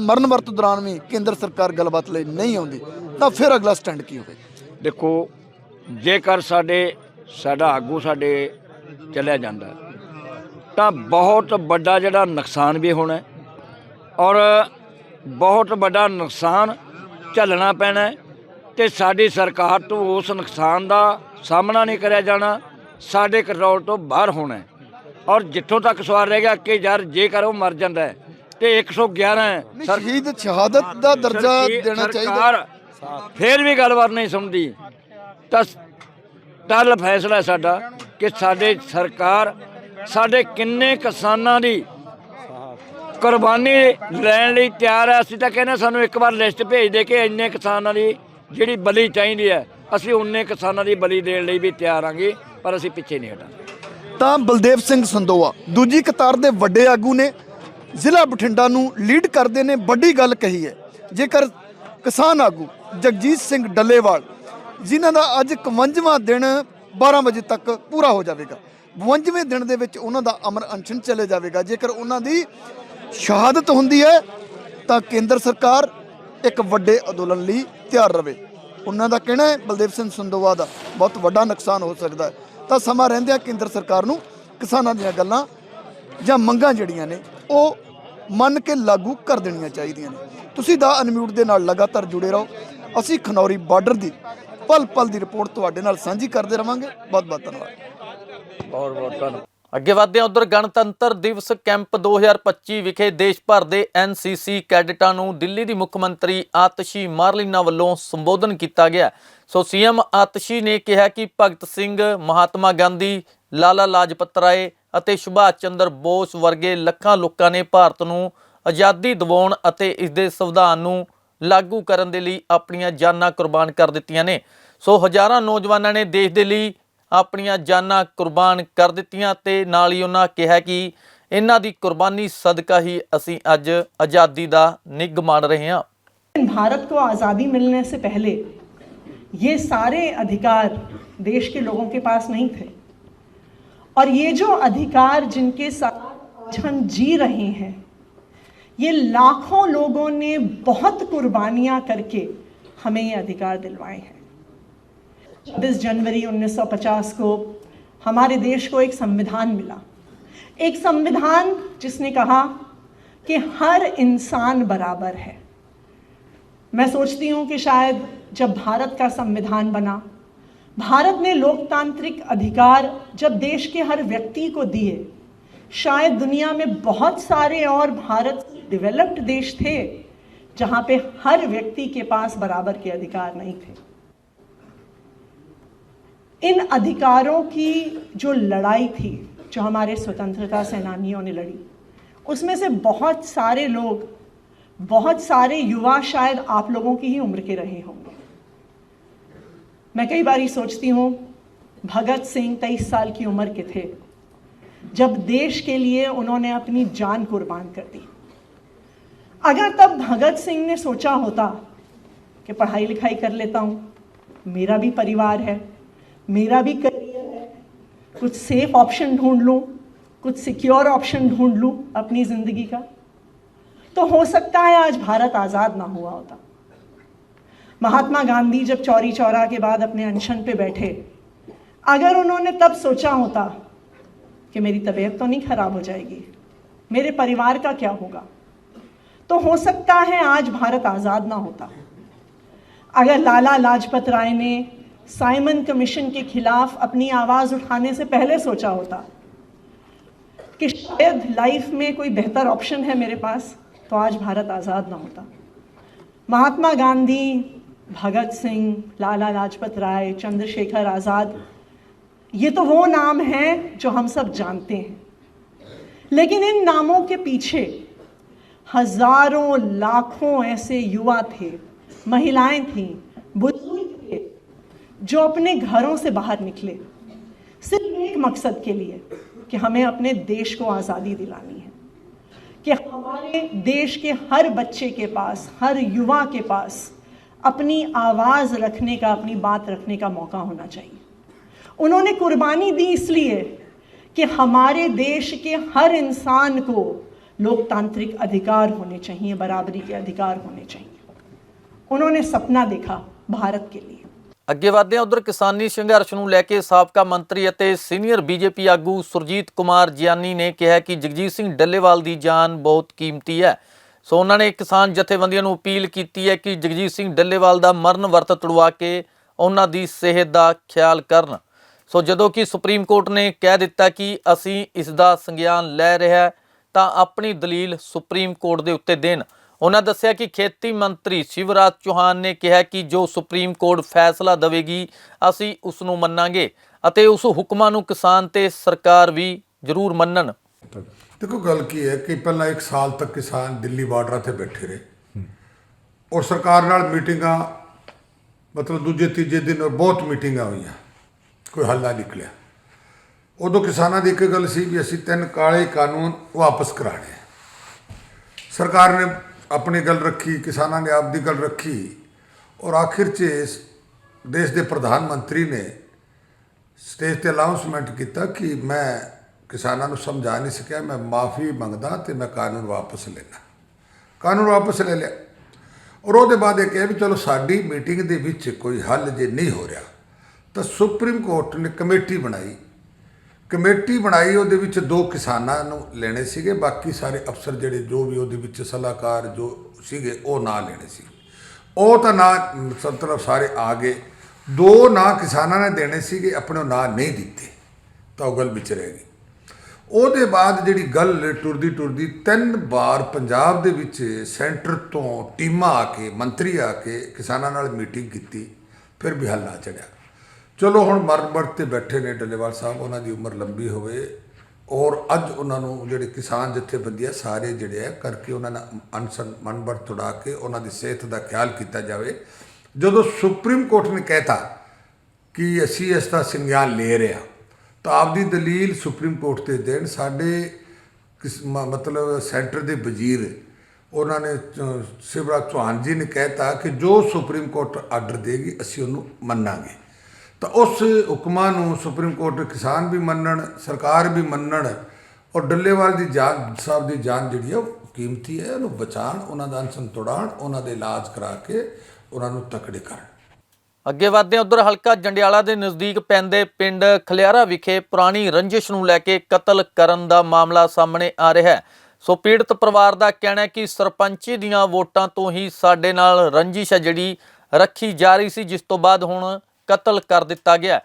ਮਰਨ ਵਰਤ ਦੌਰਾਨ ਵੀ ਕੇਂਦਰ ਸਰਕਾਰ ਗੱਲਬਾਤ ਲਈ ਨਹੀਂ ਆਉਂਦੀ, ਤਾਂ ਫਿਰ ਅਗਲਾ ਸਟੈਂਡ ਕੀ ਹੋਵੇ? ਦੇਖੋ, ਜੇਕਰ ਸਾਡੇ, ਸਾਡਾ ਆਗੂ ਸਾਡੇ ਚਲਿਆ ਜਾਂਦਾ, ਤਾਂ ਬਹੁਤ ਵੱਡਾ ਜਿਹੜਾ ਨੁਕਸਾਨ ਵੀ ਹੋਣਾ ਔਰ ਬਹੁਤ ਵੱਡਾ ਨੁਕਸਾਨ ਝੱਲਣਾ ਪੈਣਾ ਤੇ ਸਾਡੀ ਸਰਕਾਰ ਤੋਂ ਉਸ ਨੁਕਸਾਨ ਦਾ ਸਾਹਮਣਾ ਨਹੀਂ ਕਰਿਆ ਜਾਣਾ ਸਾਡੇ ਕੰਟਰੋਲ ਤੋਂ ਬਾਹਰ ਹੋਣਾ ਔਰ ਜਿੱਥੋਂ ਤੱਕ ਸਵਾਲ ਰਹਿ ਗਿਆ ਕਿ ਯਾਰ ਜੇਕਰ ਉਹ ਮਰ ਜਾਂਦਾ ਤੇ 111 ਹੈ ਨਹੀਂ, ਸਰ- ਸ਼ਹੀਦ ਸ਼ਹਾਦਤ ਦਾ ਦਰਜਾ ਦੇਣਾ ਚਾਹੀਦਾ। ਫੇਰ ਵੀ ਗੱਲਬਾਤ ਨਹੀਂ ਸੁਣਦੀ। ਤਾਂ ਕੱਲ ਫੈਸਲਾ ਸਾਡਾ ਕਿ ਸਾਡੇ ਸਰਕਾਰ ਸਾਡੇ ਕਿੰਨੇ ਕਿਸਾਨਾਂ ਦੀ ਕੁਰਬਾਨੀ ਲੈਣ ਲਈ ਤਿਆਰ ਹੈ ਅਸੀਂ ਤਾਂ ਕਹਿੰਦੇ ਸਾਨੂੰ ਇੱਕ ਵਾਰ ਲਿਸਟ ਭੇਜ ਦੇ ਕਿ ਇੰਨੇ ਕਿਸਾਨਾਂ ਦੀ ਜਿਹੜੀ ਬਲੀ ਚਾਹੀਦੀ ਹੈ, ਅਸੀਂ ਉਨੇ ਕਿਸਾਨਾਂ ਦੀ ਬਲੀ ਦੇਣ ਲਈ ਵੀ ਤਿਆਰ ਆਂਗੇ, ਪਰ ਅਸੀਂ ਪਿੱਛੇ ਨਹੀਂ ਹਟਾਂਗੇ ਤਾਂ ਬਲਦੇਵ ਸਿੰਘ ਸੰਦੋਆ, ਦੂਜੀ ਕਤਾਰ ਦੇ ਵੱਡੇ ਆਗੂ ਨੇ, ਜ਼ਿਲ੍ਹਾ ਬਠਿੰਡਾ ਨੂੰ ਲੀਡ ਕਰਦੇ ਨੇ, ਵੱਡੀ ਗੱਲ ਕਹੀ ਹੈ। ਜੇਕਰ ਕਿਸਾਨ ਆਗੂ ਜਗਜੀਤ ਸਿੰਘ ਡੱਲੇਵਾਲ, ਜਿਨ੍ਹਾਂ ਦਾ ਅੱਜ 51ਵਾਂ ਦਿਨ 12 ਵਜੇ ਤੱਕ ਪੂਰਾ ਹੋ ਜਾਵੇਗਾ 52ਵੇਂ ਦਿਨ ਦੇ ਵਿੱਚ ਉਹਨਾਂ ਦਾ ਅਮਰ ਅਨਸ਼ਨ ਚਲੇ ਜਾਵੇਗਾ। ਜੇਕਰ ਉਹਨਾਂ ਦੀ ਸ਼ਹਾਦਤ ਹੁੰਦੀ ਹੈ, ਤਾਂ ਕੇਂਦਰ ਸਰਕਾਰ ਇੱਕ ਵੱਡੇ ਅੰਦੋਲਨ ਲਈ ਤਿਆਰ ਰਵੇ। ਉਹਨਾਂ ਦਾ ਕਹਿਣਾ ਹੈ, ਬਲਦੇਵ ਸਿੰਘ ਸੰਦੋਵਾ ਦਾ ਬਹੁਤ ਵੱਡਾ ਨੁਕਸਾਨ ਹੋ ਸਕਦਾ ਹੈ। ਤਾਂ ਸਮਾਂ ਰਹਿੰਦਿਆਂ ਕੇਂਦਰ ਸਰਕਾਰ ਨੂੰ ਕਿਸਾਨਾਂ ਦੀਆਂ ਗੱਲਾਂ ਜਾਂ ਮੰਗਾਂ ਜਿਹੜੀਆਂ ਨੇ, ਉਹ ਮੰਨ ਕੇ ਲਾਗੂ ਕਰ ਦੇਣੀਆਂ ਚਾਹੀਦੀਆਂ ਨੇ। ਤੁਸੀਂ ਦਾ ਅਨਮਿਊਟ ਦੇ ਨਾਲ ਲਗਾਤਾਰ ਜੁੜੇ ਰਹੋ। ਅਸੀਂ ਖਨੌਰੀ ਬਾਰਡਰ ਦੀ ਪਲ ਪਲ ਦੀ ਰਿਪੋਰਟ ਤੁਹਾਡੇ ਨਾਲ ਸਾਂਝੀ ਕਰਦੇ ਰਵਾਂਗੇ। ਬਹੁਤ ਬਹੁਤ ਧੰਨਵਾਦ। ਬਹੁਤ ਬਹੁਤ ਧੰਨਵਾਦ। ਅੱਗੇ ਵਧਦੇ ਹਾਂ ਉਧਰ ਗਣਤੰਤਰ ਦਿਵਸ ਕੈਂਪ 2025 ਵਿਖੇ ਦੇਸ਼ ਭਰ ਦੇ ਐਨਸੀਸੀ ਕੈਡਟਾਂ ਨੂੰ ਦਿੱਲੀ ਦੀ ਮੁੱਖ ਮੰਤਰੀ ਆਤਸ਼ੀ ਮਾਰਲੀਨਾ ਵੱਲੋਂ ਸੰਬੋਧਨ ਕੀਤਾ ਗਿਆ। ਸੋ ਸੀਐਮ ਆਤਸ਼ੀ ਨੇ ਕਿਹਾ ਕਿ ਭਗਤ ਸਿੰਘ, ਮਹਾਤਮਾ ਗਾਂਧੀ, ਲਾਲਾ ਲਾਜਪਤ ਰਾਏ ਅਤੇ ਸੁਭਾਸ਼ ਚੰਦਰ ਬੋਸ ਵਰਗੇ ਲੱਖਾਂ ਲੋਕਾਂ ਨੇ ਭਾਰਤ ਨੂੰ ਆਜ਼ਾਦੀ ਦਿਵਾਉਣ ਅਤੇ ਇਸ ਦੇ ਸੰਵਿਧਾਨ ਨੂੰ ਲਾਗੂ ਕਰਨ ਦੇ ਲਈ ਆਪਣੀਆਂ ਜਾਨਾਂ ਕੁਰਬਾਨ ਕਰ ਦਿੱਤੀਆਂ ਨੇ। ਸੋ ਹਜ਼ਾਰਾਂ ਨੌਜਵਾਨਾਂ ਨੇ ਦੇਸ਼ ਦੇ ਲਈ ਆਪਣੀਆਂ ਜਾਨਾਂ ਕੁਰਬਾਨ ਕਰ ਦਿੱਤੀਆਂ ਤੇ ਨਾਲ ਹੀ ਉਹਨਾਂ ਕਿਹਾ ਕਿ ਇਹਨਾਂ ਦੀ ਕੁਰਬਾਨੀ ਸਦਕਾ ਹੀ ਅਸੀਂ ਅੱਜ ਆਜ਼ਾਦੀ ਦਾ ਨਿੱਘ ਮਾਣ ਰਹੇ ਹਾਂ भारत को आज़ादी मिलने से पहले ये सारे अधिकार देश के लोगों के पास नहीं थे और ये जो अधिकार जिनके साथ आज हम जी रहे हैं ये लाखों लोगों ने बहुत कुर्बानियां करके हमें ये अधिकार दिलवाए हैं छब्बीस जनवरी 1950 को हमारे देश को एक संविधान मिला। एक संविधान जिसने कहा कि हर इंसान बराबर है। मैं सोचती हूँ कि शायद जब भारत का संविधान बना, भारत ने लोकतांत्रिक अधिकार जब देश के हर व्यक्ति को दिए, शायद दुनिया में बहुत सारे और भारत डेवलप्ड देश थे जहाँ पे हर व्यक्ति के पास बराबर के अधिकार नहीं थे। इन अधिकारों की जो लड़ाई थी, जो हमारे स्वतंत्रता सेनानियों ने लड़ी, उसमें से बहुत सारे लोग, बहुत सारे युवा शायद आप लोगों की ही उम्र के रहे होंगे। मैं कई बार सोचती हूँ, भगत सिंह तेईस साल की उम्र के थे, जब देश के लिए उन्होंने अपनी जान कुर्बान कर दी। अगर तब भगत सिंह ने सोचा होता कि पढ़ाई लिखाई कर लेता हूँ, मेरा भी परिवार है मेरा भी करियर है। कुछ सेफ़ ऑप्शन ढूंढ लूँ, कुछ सिक्योर ऑप्शन ढूंढ लूँ अपनी ज़िंदगी का। तो हो सकता है आज भारत आज़ाद ना हुआ होता। महात्मा गांधी जब चौरी चौरा के बाद अपने अनशन पे बैठे, अगर उन्होंने तब सोचा होता कि मेरी तबीयत तो नहीं खराब हो जाएगी, मेरे परिवार का क्या होगा? तो हो सकता है आज भारत आज़ाद ना होता। अगर लाला लाजपत राय ने साइमन कमीशन के खिलाफ अपनी आवाज़ उठाने से पहले सोचा होता कि शायद लाइफ में कोई बेहतर ऑप्शन है मेरे पास तो आज भारत आज़ाद ना होता। महात्मा गांधी, भगत सिंह, लाला लाजपत राय, चंद्रशेखर आज़ाद, ये तो वो नाम हैं जो हम सब जानते हैं। लेकिन इन नामों के पीछे हज़ारों, लाखों ऐसे युवा थे, महिलाएँ थीं, बुज़ुर्ग जो अपने घरों से बाहर निकले। सिर्फ़ एक मकसद के लिए कि हमें अपने देश को आज़ादी दिलानी है। कि हमारे देश के हर बच्चे के पास, हर युवा के पास अपनी आवाज़ रखने का, अपनी बात रखने का मौका होना चाहिए। उन्होंने कुर्बानी दी इसलिए कि हमारे देश के हर इंसान को लोकतांत्रिक अधिकार होने चाहिए, बराबरी के अधिकार होने चाहिए। उन्होंने सपना देखा भारत के लिए। ਅੱਗੇ ਵਧਦੇ ਹਾਂ, ਉਧਰ ਕਿਸਾਨੀ ਸੰਘਰਸ਼ ਨੂੰ ਲੈ ਕੇ ਸਾਬਕਾ ਮੰਤਰੀ ਅਤੇ ਸੀਨੀਅਰ ਬੀਜੇਪੀ ਆਗੂ ਸੁਰਜੀਤ ਕੁਮਾਰ ਜਿਆਨੀ ਨੇ ਕਿਹਾ ਕਿ ਜਗਜੀਤ ਸਿੰਘ ਡੱਲੇਵਾਲ ਦੀ ਜਾਨ ਬਹੁਤ ਕੀਮਤੀ ਹੈ। ਸੋ ਉਹਨਾਂ ਨੇ ਕਿਸਾਨ ਜਥੇਬੰਦੀਆਂ ਨੂੰ ਅਪੀਲ ਕੀਤੀ ਹੈ ਕਿ ਜਗਜੀਤ ਸਿੰਘ ਡੱਲੇਵਾਲ ਦਾ ਮਰਨ ਵਰਤ ਤੁੜਵਾ ਕੇ ਉਹਨਾਂ ਦੀ ਸਿਹਤ ਦਾ ਖਿਆਲ ਕਰਨ। ਸੋ ਜਦੋਂ ਕਿ ਸੁਪਰੀਮ ਕੋਰਟ ਨੇ ਕਹਿ ਦਿੱਤਾ ਕਿ ਅਸੀਂ ਇਸ ਦਾ ਸੰਗਿਆਨ ਲੈ ਰਿਹਾ ਤਾਂ ਆਪਣੀ ਦਲੀਲ ਸੁਪਰੀਮ ਕੋਰਟ ਦੇ ਉੱਤੇ ਦੇਣ। ਉਹਨਾਂ ਦੱਸਿਆ ਕਿ ਖੇਤੀ ਮੰਤਰੀ ਸ਼ਿਵਰਾਜ ਚੌਹਾਨ ਨੇ ਕਿਹਾ ਕਿ ਜੋ ਸੁਪਰੀਮ ਕੋਰਟ ਫੈਸਲਾ ਦੇਵੇਗੀ, ਅਸੀਂ ਉਸ ਨੂੰ ਮੰਨਾਂਗੇ ਅਤੇ ਉਸ ਹੁਕਮਾਂ ਨੂੰ ਕਿਸਾਨ ਤੇ ਸਰਕਾਰ ਵੀ ਜ਼ਰੂਰ ਮੰਨਣ। ਦੇਖੋ, ਗੱਲ ਕੀ ਹੈ ਕਿ ਪਹਿਲਾਂ ਇੱਕ ਸਾਲ ਤੱਕ ਕਿਸਾਨ ਦਿੱਲੀ ਬਾਰਡਰਾਂ ਤੇ ਬੈਠੇ ਰਹੇ। ਔਰ ਸਰਕਾਰ ਨਾਲ ਮੀਟਿੰਗਾਂ, ਮਤਲਬ ਦੂਜੇ, ਤੀਜੇ ਦਿਨ ਬਹੁਤ ਮੀਟਿੰਗਾਂ ਹੋਈਆਂ। ਕੋਈ ਹੱਲ ਨਾ ਨਿਕਲਿਆ। ਉਦੋਂ ਕਿਸਾਨਾਂ ਦੀ ਇੱਕ ਗੱਲ ਸੀ ਵੀ ਅਸੀਂ ਤਿੰਨ ਕਾਲੇ ਕਾਨੂੰਨ ਵਾਪਸ ਕਰਾਣੇ ਸਰਕਾਰ ਨੇ ਆਪਣੀ ਗੱਲ ਰੱਖੀ, ਕਿਸਾਨਾਂ ਨੇ ਆਪਦੀ ਗੱਲ ਰੱਖੀ ਔਰ ਆਖਿਰ 'ਚ ਇਸ ਦੇਸ਼ ਦੇ ਪ੍ਰਧਾਨ ਮੰਤਰੀ ਨੇ ਸਟੇਜ ਤੇ ਅਨਾਉਂਸਮੈਂਟ ਕੀਤਾ ਕਿ ਮੈਂ ਕਿਸਾਨਾਂ ਨੂੰ ਸਮਝਾ ਨਹੀਂ ਸਕਿਆ, ਮੈਂ ਮਾਫੀ ਮੰਗਦਾ ਤੇ ਮੈਂ ਕਾਨੂੰਨ ਵਾਪਸ ਲੈਣਾ ਕਾਨੂੰਨ ਵਾਪਸ ਲੈ ਲਿਆ। ਔਰ ਉਹਦੇ ਬਾਅਦ ਇਹ ਕਿਹਾ ਵੀ ਚਲੋ ਸਾਡੀ ਮੀਟਿੰਗ ਦੇ ਵਿੱਚ ਕੋਈ ਹੱਲ ਜੇ ਨਹੀਂ ਹੋ ਰਿਹਾ, ਤਾਂ ਸੁਪਰੀਮ ਕੋਰਟ ਨੇ ਕਮੇਟੀ ਬਣਾਈ। ਕਮੇਟੀ ਬਣਾਈ, ਉਹਦੇ ਵਿੱਚ ਦੋ ਕਿਸਾਨਾਂ ਨੂੰ ਲੈਣੇ ਸੀਗੇ, ਬਾਕੀ ਸਾਰੇ ਅਫਸਰ ਜਿਹੜੇ ਜੋ ਵੀ ਉਹਦੇ ਵਿੱਚ ਸਲਾਹਕਾਰ ਜੋ ਸੀਗੇ, ਉਹ ਨਾਂ ਲੈਣੇ ਸੀ। ਉਹ ਤਾਂ ਨਾਂ ਮਤਲਬ ਸਾਰੇ ਆ ਗਏ। ਦੋ ਨਾਂ ਕਿਸਾਨਾਂ ਨੇ ਦੇਣੇ ਸੀਗੇ, ਆਪਣੇ ਉਹ ਨਾਂ ਨਹੀਂ ਦਿੱਤੇ, ਤਾਂ ਉਹ ਗੱਲ ਵਿੱਚ ਰਹਿ ਗਈ। ਉਹਦੇ ਬਾਅਦ ਜਿਹੜੀ ਗੱਲ ਟੁਰਦੀ ਟੁਰਦੀ ਤਿੰਨ ਵਾਰ ਪੰਜਾਬ ਦੇ ਵਿੱਚ ਸੈਂਟਰ ਤੋਂ ਟੀਮਾਂ ਆ ਕੇ, ਮੰਤਰੀ ਆ ਕੇ ਕਿਸਾਨਾਂ ਨਾਲ ਮੀਟਿੰਗ ਕੀਤੀ, ਫਿਰ ਵੀ ਹੱਲ ਨਾ ਚੜਿਆ। ਚਲੋ ਹੁਣ ਮਰ ਮਰ ਤੇ ਬੈਠੇ ਨੇ ਡੱਲੇਵਾਲ ਸਾਹਿਬ ਉਹਨਾਂ ਦੀ ਉਮਰ ਲੰਬੀ ਹੋਵੇ। ਔਰ ਅੱਜ ਉਹਨਾਂ ਨੂੰ ਜਿਹੜੇ ਕਿਸਾਨ ਜਥੇਬੰਦੀਆਂ ਸਾਰੇ ਜਿਹੜੇ ਆ ਕਰਕੇ ਉਹਨਾਂ ਦਾ ਅਨਸਨ ਮਨਬਰ ਤੁੜਾ ਕੇ ਉਹਨਾਂ ਦੀ ਸਿਹਤ ਦਾ ਖਿਆਲ ਕੀਤਾ ਜਾਵੇ। ਜਦੋਂ ਸੁਪਰੀਮ ਕੋਰਟ ਨੇ ਕਹਿਤਾ ਕਿ ਅਸੀਂ ਇਸ ਦਾ ਸੰਗਿਆਨ ਲੈ ਰਹੇ ਹਾਂ ਤਾਂ ਆਪਦੀ ਦਲੀਲ ਸੁਪਰੀਮ ਕੋਰਟ ਤੇ ਦੇਣ। ਸਾਡੇ ਕਿਸ ਮ- ਮਤਲਬ ਸੈਂਟਰ ਦੇ ਵਜ਼ੀਰ ਉਹਨਾਂ ਨੇ ਅ, ਸ਼ਿਵਰਾਜ ਚੌਹਾਨ ਜੀ ਨੇ ਕਹਿਤਾ ਕਿ ਜੋ ਸੁਪਰੀਮ ਕੋਰਟ ਆਰਡਰ ਦੇਗੀ ਅਸੀਂ ਉਹਨੂੰ ਮੰਨਾਂਗੇ। ਤਾਂ ਉਸ ਹੁਕਮਾਂ ਨੂੰ ਸੁਪਰੀਮ ਕੋਰਟ ਕਿਸਾਨ ਵੀ ਮੰਨਣ, ਸਰਕਾਰ ਵੀ ਮੰਨਣ ਔਰ ਡੱਲੇਵਾਲ ਦੀ ਜਾਨ, ਸਾਹਿਬ ਦੀ ਜਾਨ ਜਿਹੜੀ ਹੈ ਉਹ ਕੀਮਤੀ ਹੈ, ਉਹਨੂੰ ਬਚਾਉਣ, ਉਹਨਾਂ ਦਾ ਅਨਸ਼ਨ ਤੋੜਾਉਣ, ਉਹਨਾਂ ਦੇ ਇਲਾਜ ਕਰਾ ਕੇ ਉਹਨਾਂ ਨੂੰ ਤਕੜੇ ਕਰਨ। ਅੱਗੇ ਵਧਦੇ ਉਧਰ ਹਲਕਾ ਜੰਡਿਆਲਾ ਦੇ ਨਜ਼ਦੀਕ ਪੈਂਦੇ ਪਿੰਡ ਖਲਿਆਰਾ ਵਿਖੇ ਪੁਰਾਣੀ ਰੰਜਿਸ਼ ਨੂੰ ਲੈ ਕੇ ਕਤਲ ਕਰਨ ਦਾ ਮਾਮਲਾ ਸਾਹਮਣੇ ਆ ਰਿਹਾ ਹੈ। ਸੋ ਪੀੜਤ ਪਰਿਵਾਰ ਦਾ ਕਹਿਣਾ ਹੈ ਕਿ ਸਰਪੰਚੀ ਦੀਆਂ ਵੋਟਾਂ ਤੋਂ ਹੀ ਸਾਡੇ ਨਾਲ ਰੰਜਿਸ਼ ਹੈ ਜਿਹੜੀ ਰੱਖੀ ਜਾ ਰਹੀ ਸੀ, ਜਿਸ ਤੋਂ ਬਾਅਦ ਹੁਣ ਕਤਲ ਕਰ ਦਿੱਤਾ ਗਿਆ।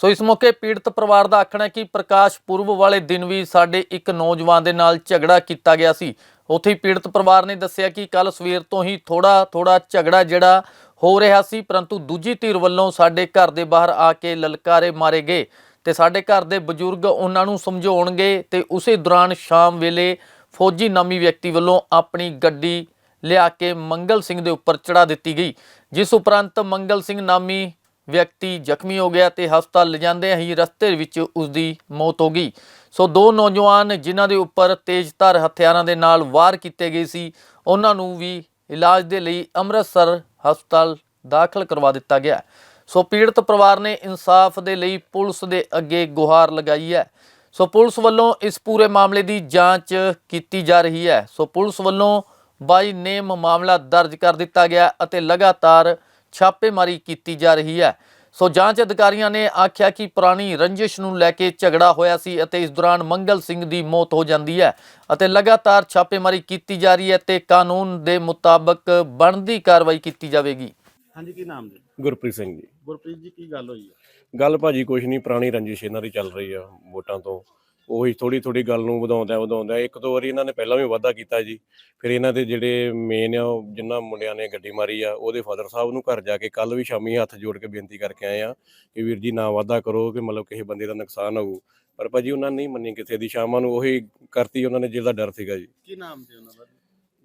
ਸੋ ਇਸ ਮੌਕੇ ਪੀੜਤ ਪਰਿਵਾਰ ਦਾ ਆਖਣਾ ਹੈ ਕਿ ਪ੍ਰਕਾਸ਼ ਪੁਰਬ ਵਾਲੇ ਦਿਨ ਵੀ ਸਾਡੇ ਇੱਕ ਨੌਜਵਾਨ ਦੇ ਨਾਲ ਝਗੜਾ ਕੀਤਾ ਗਿਆ ਸੀ। ਉੱਥੇ ਹੀ ਪੀੜਤ ਪਰਿਵਾਰ ਨੇ ਦੱਸਿਆ ਕਿ ਕੱਲ ਸਵੇਰ ਤੋਂ ਹੀ ਥੋੜਾ ਥੋੜਾ ਝਗੜਾ ਜਿਹੜਾ ਹੋ ਰਿਹਾ ਸੀ, ਪਰੰਤੂ ਦੂਜੀ ਧਿਰ ਵੱਲੋਂ ਸਾਡੇ ਘਰ ਦੇ ਬਾਹਰ ਆ ਕੇ ਲਲਕਾਰੇ ਮਾਰੇ ਗਏ ਤੇ ਸਾਡੇ ਘਰ ਦੇ ਬਜ਼ੁਰਗ ਉਹਨਾਂ ਨੂੰ ਸਮਝਾਉਣਗੇ ਤੇ ਉਸੇ ਦੌਰਾਨ ਸ਼ਾਮ ਵੇਲੇ ਫੌਜੀ ਨਾਮੀ ਵਿਅਕਤੀ ਵੱਲੋਂ ਆਪਣੀ ਗੱਡੀ ਲਿਆ ਕੇ ਮੰਗਲ ਸਿੰਘ ਦੇ ਉੱਪਰ ਚੜਾ ਦਿੱਤੀ ਗਈ, ਜਿਸ ਉਪਰੰਤ ਮੰਗਲ ਸਿੰਘ ਨਾਮੀ ਵਿਅਕਤੀ ਜ਼ਖਮੀ ਹੋ ਗਿਆ ਤੇ ਹਸਪਤਾਲ ਲਿਜਾਂਦੇ ਹੀ ਰਸਤੇ ਵਿੱਚ ਉਸ ਦੀ ਮੌਤ ਹੋ ਗਈ। ਸੋ ਦੋ ਨੌਜਵਾਨ ਜਿਨ੍ਹਾਂ ਦੇ ਉੱਪਰ ਤੇਜ਼ਧਾਰ ਹਥਿਆਰਾਂ ਦੇ ਨਾਲ ਵਾਰ ਕੀਤੇ ਗਏ ਸੀ, ਉਹਨਾਂ ਨੂੰ ਵੀ ਇਲਾਜ ਦੇ ਲਈ ਅੰਮ੍ਰਿਤਸਰ ਹਸਪਤਾਲ ਦਾਖਲ ਕਰਵਾ ਦਿੱਤਾ ਗਿਆ। ਸੋ ਪੀੜਤ ਪਰਿਵਾਰ ਨੇ ਇਨਸਾਫ ਦੇ ਲਈ ਪੁਲਿਸ ਦੇ ਅੱਗੇ ਗੁਹਾਰ ਲਗਾਈ ਹੈ। ਸੋ ਪੁਲਿਸ ਵੱਲੋਂ ਇਸ ਪੂਰੇ ਮਾਮਲੇ ਦੀ ਜਾਂਚ ਕੀਤੀ ਜਾ ਰਹੀ ਹੈ। ਸੋ ਪੁਲਿਸ ਵੱਲੋਂ ਬਾਈ ਨੇਮ ਮਾਮਲਾ ਦਰਜ ਕਰ ਦਿੱਤਾ ਗਿਆ ਅਤੇ ਲਗਾਤਾਰ ਛਾਪੇਮਾਰੀ ਕੀਤੀ ਜਾ ਰਹੀ ਹੈ। ਸੋ ਜਾਂਚ ਅਧਿਕਾਰੀਆਂ ਨੇ ਆਖਿਆ ਕਿ ਪੁਰਾਣੀ ਰੰਜਿਸ਼ ਨੂੰ ਲੈ ਕੇ ਝਗੜਾ ਹੋਇਆ ਸੀ ਅਤੇ ਇਸ ਦੌਰਾਨ ਮੰਗਲ ਸਿੰਘ ਦੀ ਮੌਤ ਹੋ ਜਾਂਦੀ ਹੈ ਅਤੇ ਲਗਾਤਾਰ ਛਾਪੇਮਾਰੀ ਕੀਤੀ ਜਾ ਰਹੀ ਹੈ ਤੇ ਕਾਨੂੰਨ ਦੇ ਮੁਤਾਬਕ ਬਣਦੀ ਕਾਰਵਾਈ ਕੀਤੀ ਜਾਵੇਗੀ। ਹਾਂਜੀ ਕੀ ਨਾਮ ਜੀ? ਗੁਰਪ੍ਰੀਤ ਸਿੰਘ ਜੀ। ਗੁਰਪ੍ਰੀਤ ਜੀ ਕੀ ਗੱਲ ਹੋਈ ਹੈ? ਗੱਲ ਭਾਜੀ ਕੁਛ ਨਹੀਂ ਪੁਰਾਣੀ ਰੰਜਿਸ਼ ਇਹਨਾਂ ਦੀ ਚੱਲ ਰਹੀ ਆ ਵੋਟਾਂ ਤੋਂ। ਉਹੀ ਥੋੜੀ ਥੋੜੀ ਗੱਲ ਨੂੰ ਵਧਾਉਂਦਾ ਵਧਾਉਂਦਾ। ਇੱਕ ਦੋ ਵਾਰੀ ਇਹਨਾਂ ਨੇ ਪਹਿਲਾਂ ਵੀ ਵਾਅਦਾ ਕੀਤਾ ਜੀ। ਫਿਰ ਇਹਨਾਂ ਦੇ ਜਿਹੜੇ ਮੇਨ ਆ ਉਹ ਜਿਨ੍ਹਾਂ ਮੁੰਡਿਆਂ ਨੇ ਗੱਡੀ ਮਾਰੀ ਆ ਉਹਦੇ ਫਾਦਰ ਸਾਹਿਬ ਨੂੰ ਘਰ ਜਾ ਕੇ ਕੱਲ ਵੀ ਸ਼ਾਮੀ ਹੱਥ ਜੋੜ ਕੇ ਬੇਨਤੀ ਕਰਕੇ ਆਏ ਆ ਕਿ ਵੀਰ ਜੀ ਨਾ ਵਾਅਦਾ ਕਰੋ ਕਿ ਮਤਲਬ ਕਿਸੇ ਬੰਦੇ ਦਾ ਨੁਕਸਾਨ ਹੋਊ। ਪਰ ਭਾਜੀ ਉਹਨਾਂ ਨੇ ਨਹੀਂ ਮੰਨੀ ਕਿਸੇ ਦੀ। ਸ਼ਾਮਾਂ ਨੂੰ ਉਹੀ ਕਰਤੀ ਉਹਨਾਂ ਨੇ ਜਿਹਦਾ ਡਰ ਸੀਗਾ ਜੀ। ਕੀ ਨਾਮ ਸੀ ਉਹਨਾਂ ਦਾ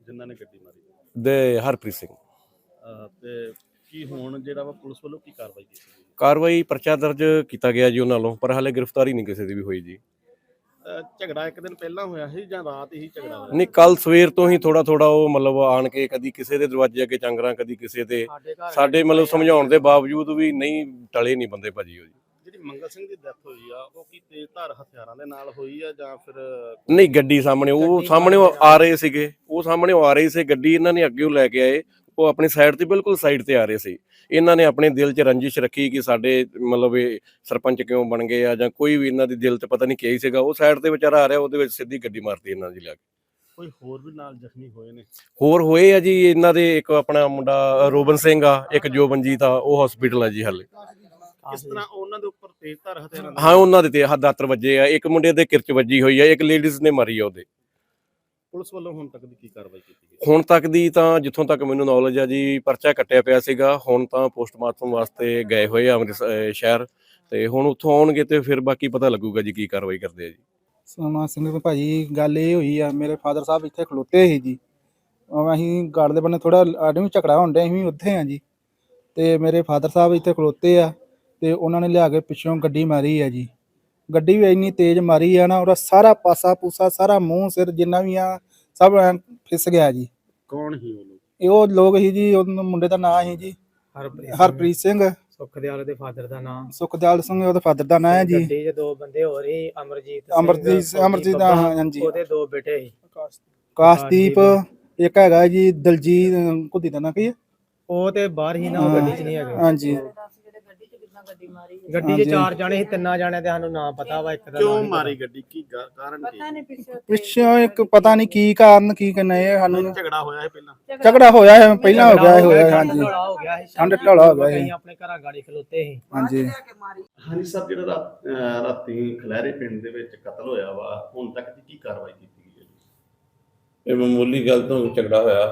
ਜਿਨ੍ਹਾਂ ਨੇ ਗੱਡੀ ਮਾਰੀ? ਦੇ ਹਰਪ੍ਰੀਤ ਸਿੰਘ। ਅਹ ਤੇ ਕੀ ਹੁਣ ਜਿਹੜਾ ਵਾ ਪੁਲਿਸ ਵੱਲੋਂ ਕੀ ਕਾਰਵਾਈ ਕੀਤੀ ਗਈ? ਕਾਰਵਾਈ ਪਰਚਾ ਦਰਜ ਕੀਤਾ ਗਿਆ ਜੀ ਉਹਨਾਂ ਵੱਲੋਂ ਪਰ ਹਾਲੇ ਗ੍ਰਿਫਤਾਰੀ ਨਹੀਂ ਕਿਸੇ ਦੀ ਵੀ ਹੋਈ ਜੀ। ਝਗੜਾ ਇੱਕ ਦਿਨ ਪਹਿਲਾਂ ਹੋਇਆ ਸੀ ਜਾਂ ਰਾਤ ਹੀ ਝਗੜਾ ਹੋਇਆ ਨਹੀਂ ਕੱਲ ਸਵੇਰ ਤੋਂ ਹੀ ਥੋੜਾ ਥੋੜਾ ਉਹ ਮਤਲਬ ਆਣ ਕੇ ਕਦੀ ਕਿਸੇ ਦੇ ਦਰਵਾਜ਼ੇ ਅੱਗੇ ਚੰਗਰਾਂ ਕਦੀ ਕਿਸੇ ਦੇ। ਸਾਡੇ ਮਤਲਬ ਸਮਝਾਉਣ ਦੇ ਬਾਵਜੂਦ ਵੀ ਨਹੀਂ ਟਲੇ ਨਹੀਂ ਬੰਦੇ ਭਾਜੀ ਉਹ ਜੀ। ਜਿਹੜੀ ਮੰਗਲ ਸਿੰਘ ਦੀ ਡੈਥ ਹੋਈ ਆ ਉਹ ਕੀ ਤੇਜ਼ ਧਾਰ ਹਥਿਆਰਾਂ ਦੇ ਨਾਲ ਹੋਈ ਆ ਜਾਂ ਫਿਰ ਨਹੀਂ ਗੱਡੀ ਸਾਹਮਣੇ ਉਹ ਸਾਹਮਣੇ ਉਹ ਆ ਰਹੇ ਸੀਗੇ। ਉਹ ਸਾਹਮਣੇ ਉਹ ਆ ਰਹੇ ਸੀ ਗੱਡੀ ਇਹਨਾਂ ਨੇ ਅੱਗੇ ਲੈ ਕੇ ਆਏ। ਉਹ ਆਪਣੀ ਸਾਈਡ ਤੇ ਬਿਲਕੁਲ ਸਾਈਡ ਤੇ ਆ ਰਹੇ ਸੀ। ਇਹਨਾਂ ਨੇ ਆਪਣੇ ਦਿਲ 'ਚ ਰੰਜਿਸ਼ ਰੱਖੀ ਕਿ ਸਾਡੇ ਮਤਲਬ ਇਹ ਸਰਪੰਚ ਕਿਉਂ ਬਣ ਗਏ ਆ ਜਾਂ ਕੋਈ ਵੀ ਇਹਨਾਂ ਦੇ ਦਿਲ 'ਚ ਪਤਾ ਨਹੀਂ ਕੀ ਸੀਗਾ। ਉਹ ਸਾਈਡ ਤੇ ਵਿਚਾਰਾ ਆ ਰਿਹਾ ਉਹਦੇ ਵਿੱਚ ਸਿੱਧੀ ਗੱਡੀ ਮਾਰਤੀ ਇਹਨਾਂ ਦੀ ਲਿਆ ਕੇ। ਕੋਈ ਹੋਰ ਵੀ ਨਾਲ ਜ਼ਖਮੀ ਹੋਏ ਨੇ? ਹੋਰ ਹੋਏ ਆ ਜੀ ਇਹਨਾਂ ਦੇ ਇੱਕ ਆਪਣਾ ਮੁੰਡਾ ਰੋਬਨ ਸਿੰਘ ਆ ਇੱਕ ਜੋਬਨਜੀਤ ਆ ਉਹ ਹਸਪੀਟਲ ਆ ਜੀ ਹਾਲੇ। ਕਿਸ ਤਰ੍ਹਾਂ ਉਹਨਾਂ ਦੇ ਉੱਪਰ ਤੇਜ਼ ਧਾਰ ਹਥਿਆਰਾਂ ਹਾਂ ਉਹਨਾਂ ਦੇ ਤੇ ਹੱਥ ਦਾਤਰ ਵੱਜੇ ਆ। ਇੱਕ ਮੁੰਡੇ ਦੇ ਕਿਰਚ ਵੱਜੀ ਹੋਈ ਆ ਇੱਕ ਲੇਡੀਜ਼ ਨੇ ਮਾਰੀ ਆ ਉਹਦੇ। ਪੁਲਿਸ ਵੱਲੋਂ ਹੁਣ ਤੱਕ ਦੀ ਕੀ ਕਾਰਵਾਈ ਕੀਤੀ ਗਈ? ਹੁਣ ਤੱਕ ਦੀ ਤਾਂ ਜਿੱਥੋਂ ਤੱਕ ਮੈਨੂੰ ਨੌਲੇਜ ਆ ਜੀ ਪਰਚਾ ਕੱਟਿਆ ਪਿਆ ਸੀਗਾ। ਹੁਣ ਤਾਂ ਪੋਸਟਮਾਰਟਮ ਵਾਸਤੇ ਗਏ ਹੋਏ ਆ ਅੰਮ੍ਰਿਤਸਰ ਸ਼ਹਿਰ। ਤੇ ਹੁਣ ਉੱਥੋਂ ਆਉਣਗੇ ਤੇ ਫਿਰ ਬਾਕੀ ਪਤਾ ਲੱਗੂਗਾ ਜੀ ਕੀ ਕਾਰਵਾਈ ਕਰਦੇ ਆ ਜੀ। ਸੋਨਾ ਸਿੰਘ ਭਾਜੀ ਗੱਲ ਇਹ ਹੋਈ ਆ ਮੇਰੇ ਫਾਦਰ ਸਾਹਿਬ ਇੱਥੇ ਖਲੋਤੇ ਸੀ ਜੀ। ਅਸੀਂ ਗਾੜ ਦੇ ਬੰਨੇ ਥੋੜਾ ਆਡੇ ਵੀ ਝਗੜਾ ਹੁੰਦਾ ਅਸੀਂ ਵੀ ਉੱਥੇ ਆ ਜੀ। ਤੇ ਮੇਰੇ ਫਾਦਰ ਸਾਹਿਬ ਇੱਥੇ ਖਲੋਤੇ ਆ ਤੇ ਉਹਨਾਂ ਨੇ ਲਿਆ ਕੇ ਪਿੱਛੋਂ ਗੱਡੀ ਮਾਰੀ ਆ ਜੀ। ਗੱਡੀ ਵੀ ਇੰਨੀ ਤੇਜ਼ ਮਾਰੀ ਆ ਨਾ ਉਹਦਾ ਸਾਰਾ ਪਾਸਾ ਪੂਸਾ ਸਾਰਾ ਮੂੰਹ ਸਿਰ ਜਿੰਨਾ ਵੀ ਆ ਸਭ ਐਂ ਫਿਸ ਗਿਆ ਜੀ। ਕੌਣ ਸੀ ਉਹ ਲੋਕ? ਇਹ ਉਹ ਲੋਕ ਸੀ ਜੀ ਉਹ ਮੁੰਡੇ ਦਾ ਨਾਂ ਸੀ ਜੀ। ਹਰਪ੍ਰੀਤ ਸਿੰਘ। ਸੁਖਦਿਆਲ ਦੇ ਫਾਦਰ ਦਾ ਨਾਮ ਸੁਖਦਿਆਲ ਸਿੰਘ ਉਹਦੇ ਫਾਦਰ ਦਾ ਨਾਂ ਹੈ ਜੀ। ਗੱਡੀ 'ਚ ਦੋ ਬੰਦੇ ਹੋ ਅਮਰਜੀਤ ਸਿੰਘ, ਅਮਰਜੀਤ ਦਾ ਬੱਬਾ, ਹਾਂਜੀ। ਉਹਦੇ ਦੋ ਬੇਟੇ ਸੀ। ਕਾਸ਼ਦੀਪ ਇੱਕ ਹੈਗਾ ਜੀ ਦਲਜੀਤ ਘੁੱਦੀ ਦਾ ਨਾਂ ਕੀ ਹੈ? ਉਹ ਤੇ ਬਾਹਰ ਹੀ ਨਾ ਉਹ ਗੱਡੀ 'ਚ ਨਹੀਂ ਹੈਗੇ। ਹਾਂਜੀ। ਗੱਡੀ 'ਚ ਚਾਰ ਜਾਣੇ ਸੀ ਤਿੰਨਾਂ ਜਾਣਿਆਂ ਤੇ ਸਾਨੂੰ ਨਾਂ ਪਤਾ ਵਾ ਇੱਕ ਦਾ ਨਾਂ ਕਿਉਂ ਨਹੀਂ ਮਾਰੀ ਗੱਡੀ? ਕੀ ਗਾ- ਕਾਰਨ ਕੀ? ਪਿੱਛੋਂ ਇੱਕ ਪਤਾ ਨਹੀਂ ਕੀ ਕਾਰਨ ਕੀ ਕਰਨਾ ਇਹ ਸਾਨੂੰ ਝਗੜਾ ਹੋਇਆ ਹੈ ਪਹਿਲਾਂ। ਝਗੜਾ ਹੋਇਆ ਹੈ ਪਹਿਲਾਂ ਹੋ ਗਿਆ ਹੈ, ਹੋਇਆ ਹਾਂਜੀ। ਢੋਲਾ ਹੋ ਗਿਆ ਸੀ ਠੰਡ ਢੋਲਾ ਹੋ ਗਿਆ ਸੀ। ਆਪਣੇ ਘਰਾਂ ਗਾੜੀ ਖਲੋਤੇ ਸੀ। ਹਾਂਜੀ। ਹਾਂਜੀ ਸਰ ਜਿਹੜਾ ਰਾਤ- ਅਹ ਰਾਤੀ ਖਲੈਰੇ ਪਿੰਡ ਦੇ ਵਿੱਚ ਕਤਲ ਹੋਇਆ ਵਾ ਹੁਣ ਤੱਕ ਦੀ ਕੀ ਕਾਰਵਾਈ ਕੀਤੀ ਗਈ ਹੈ ਜੀ? ਇਹ ਮਾਮੂਲੀ ਗੱਲ ਤੋਂ ਝਗੜਾ ਹੋਇਆ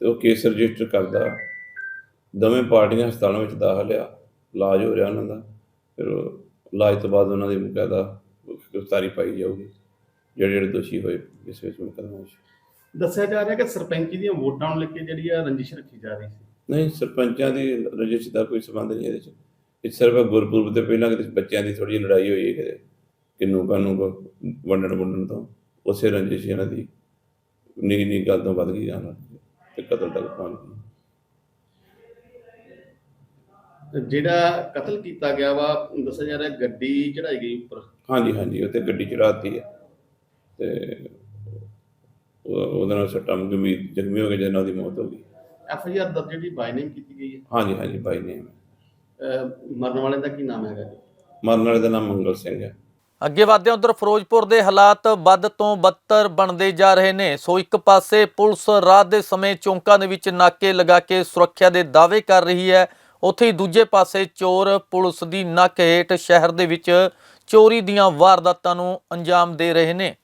ਤੇ ਉਹ ਕੇਸ ਰਜਿਸਟਰ ਕਰਦਾ। ਦੋਵੇਂ ਪਾਰਟੀਆਂ ਹਸਪਤਾਲਾਂ ਵਿੱਚ ਦਾਖਲ ਆ। ਇਲਾਜ ਹੋ ਰਿਹਾ ਉਹਨਾਂ ਦਾ। ਫਿਰ ਇਲਾਜ ਤੋਂ ਬਾਅਦ ਉਹਨਾਂ ਦੀ ਮੁਕਾਦਾ ਗ੍ਰਿਫਤਾਰੀ ਪਾਈ ਜਾਊਗੀ। ਜਿਹੜੇ ਜਿਹੜੇ ਦੋਸ਼ੀ ਹੋਏ ਇਸ ਵਿੱਚ ਮੁਕੱਦਮਾ ਵਿੱਚ ਦੱਸਿਆ ਜਾ ਰਿਹਾ ਕਿ ਸਰਪੰਚੀ ਦੀਆਂ ਵੋਟਾਂ ਨੂੰ ਲੈ ਕੇ ਜਿਹੜੀ ਆ ਰੰਜਿਸ਼ ਰੱਖੀ ਜਾ ਰਹੀ ਸੀ। ਨਹੀਂ ਸਰਪੰਚਾਂ ਦੀ ਰਜਿਸਟਰ ਦਾ ਕੋਈ ਸੰਬੰਧ ਨਹੀਂ ਇਹਦੇ ਚ। ਇਹ ਸਿਰਫ ਗੁਰਪੁਰਬ ਤੇ ਪਹਿਲਾਂ ਕਿਤੇ ਬੱਚਿਆਂ ਦੀ ਥੋੜੀ ਜਿਹੀ ਲੜਾਈ ਹੋਈ ਹੈ ਕਿਤੇ ਕਿੰਨੂ ਕਾਨੂੰ ਵੰਡਣ ਵੰਡਣ ਤੋਂ। ਉਸੇ ਰੰਜਿਸ਼ ਇਹਨਾਂ ਦੀ ਨਿੱਕੀ ਨਿੱਕੀ ਗੱਲ ਤੋਂ ਵੱਧ ਗਈ ਜਾਣਾ ਤੇ ਕਤਲ ਤੱਕ ਪਹੁੰਚ ਗਈ ਤੇ ਜਿਹੜਾ ਕਤਲ ਕੀਤਾ ਗਿਆ ਵਾ ਦੱਸਿਆ ਜਾ ਰਿਹਾ ਗੱਡੀ ਚੜਾਈ ਗਈ ਉੱਪਰ। ਹਾਂਜੀ ਹਾਂਜੀ ਉਹ ਤੇ ਗੱਡੀ ਚੜਾਤੀ ਹੈ ਤੇ ਉਹ- ਉਹਦੇ ਨਾਲ ਸੱਟਾਂ ਗੰਭੀਰ ਜ਼ਖਮੀ ਹੋ ਗਏ ਜਿਹਨਾਂ ਦੀ ਮੌਤ ਹੋ ਗਈ। ਐਫ ਆਈ ਆਰ ਦਰਜ ਜਿਹੜੀ ਬਾਈ ਨੇਮ ਕੀਤੀ ਗਈ ਹੈ? ਹਾਂਜੀ ਹਾਂਜੀ ਬਾਈ ਨੇ ਅਹ ਮਰਨ ਵਾਲੇ ਦਾ ਕੀ ਨਾਮ ਹੈਗਾ ਜੀ? ਮਰਨ ਵਾਲੇ ਦਾ ਨਾਮ ਮੰਗਲ ਸਿੰਘ ਹੈ। ਅੱਗੇ ਵਧਦੇ ਉਧਰ ਫਿਰੋਜ਼ਪੁਰ ਦੇ ਹਾਲਾਤ ਵੱਧ ਤੋਂ ਬੱਤਰ ਬਣਦੇ ਜਾ ਰਹੇ ਨੇ। ਸੋ ਇੱਕ ਪਾਸੇ ਪੁਲਿਸ ਰਾਤ ਦੇ ਸਮੇਂ ਚੌਂਕਾਂ ਦੇ ਵਿੱਚ ਨਾਕੇ ਲਗਾ ਕੇ ਸੁਰੱਖਿਆ ਦੇ ਦਾਅਵੇ ਕਰ ਰਹੀ ਹੈ ਉੱਥੇ ਹੀ ਦੂਜੇ ਪਾਸੇ ਚੋਰ ਪੁਲਿਸ ਦੀ ਨੱਕ ਹੇਠ ਸ਼ਹਿਰ ਦੇ ਵਿੱਚ ਚੋਰੀ ਦੀਆਂ ਵਾਰਦਾਤਾਂ ਨੂੰ ਅੰਜਾਮ ਦੇ ਰਹੇ ਨੇ।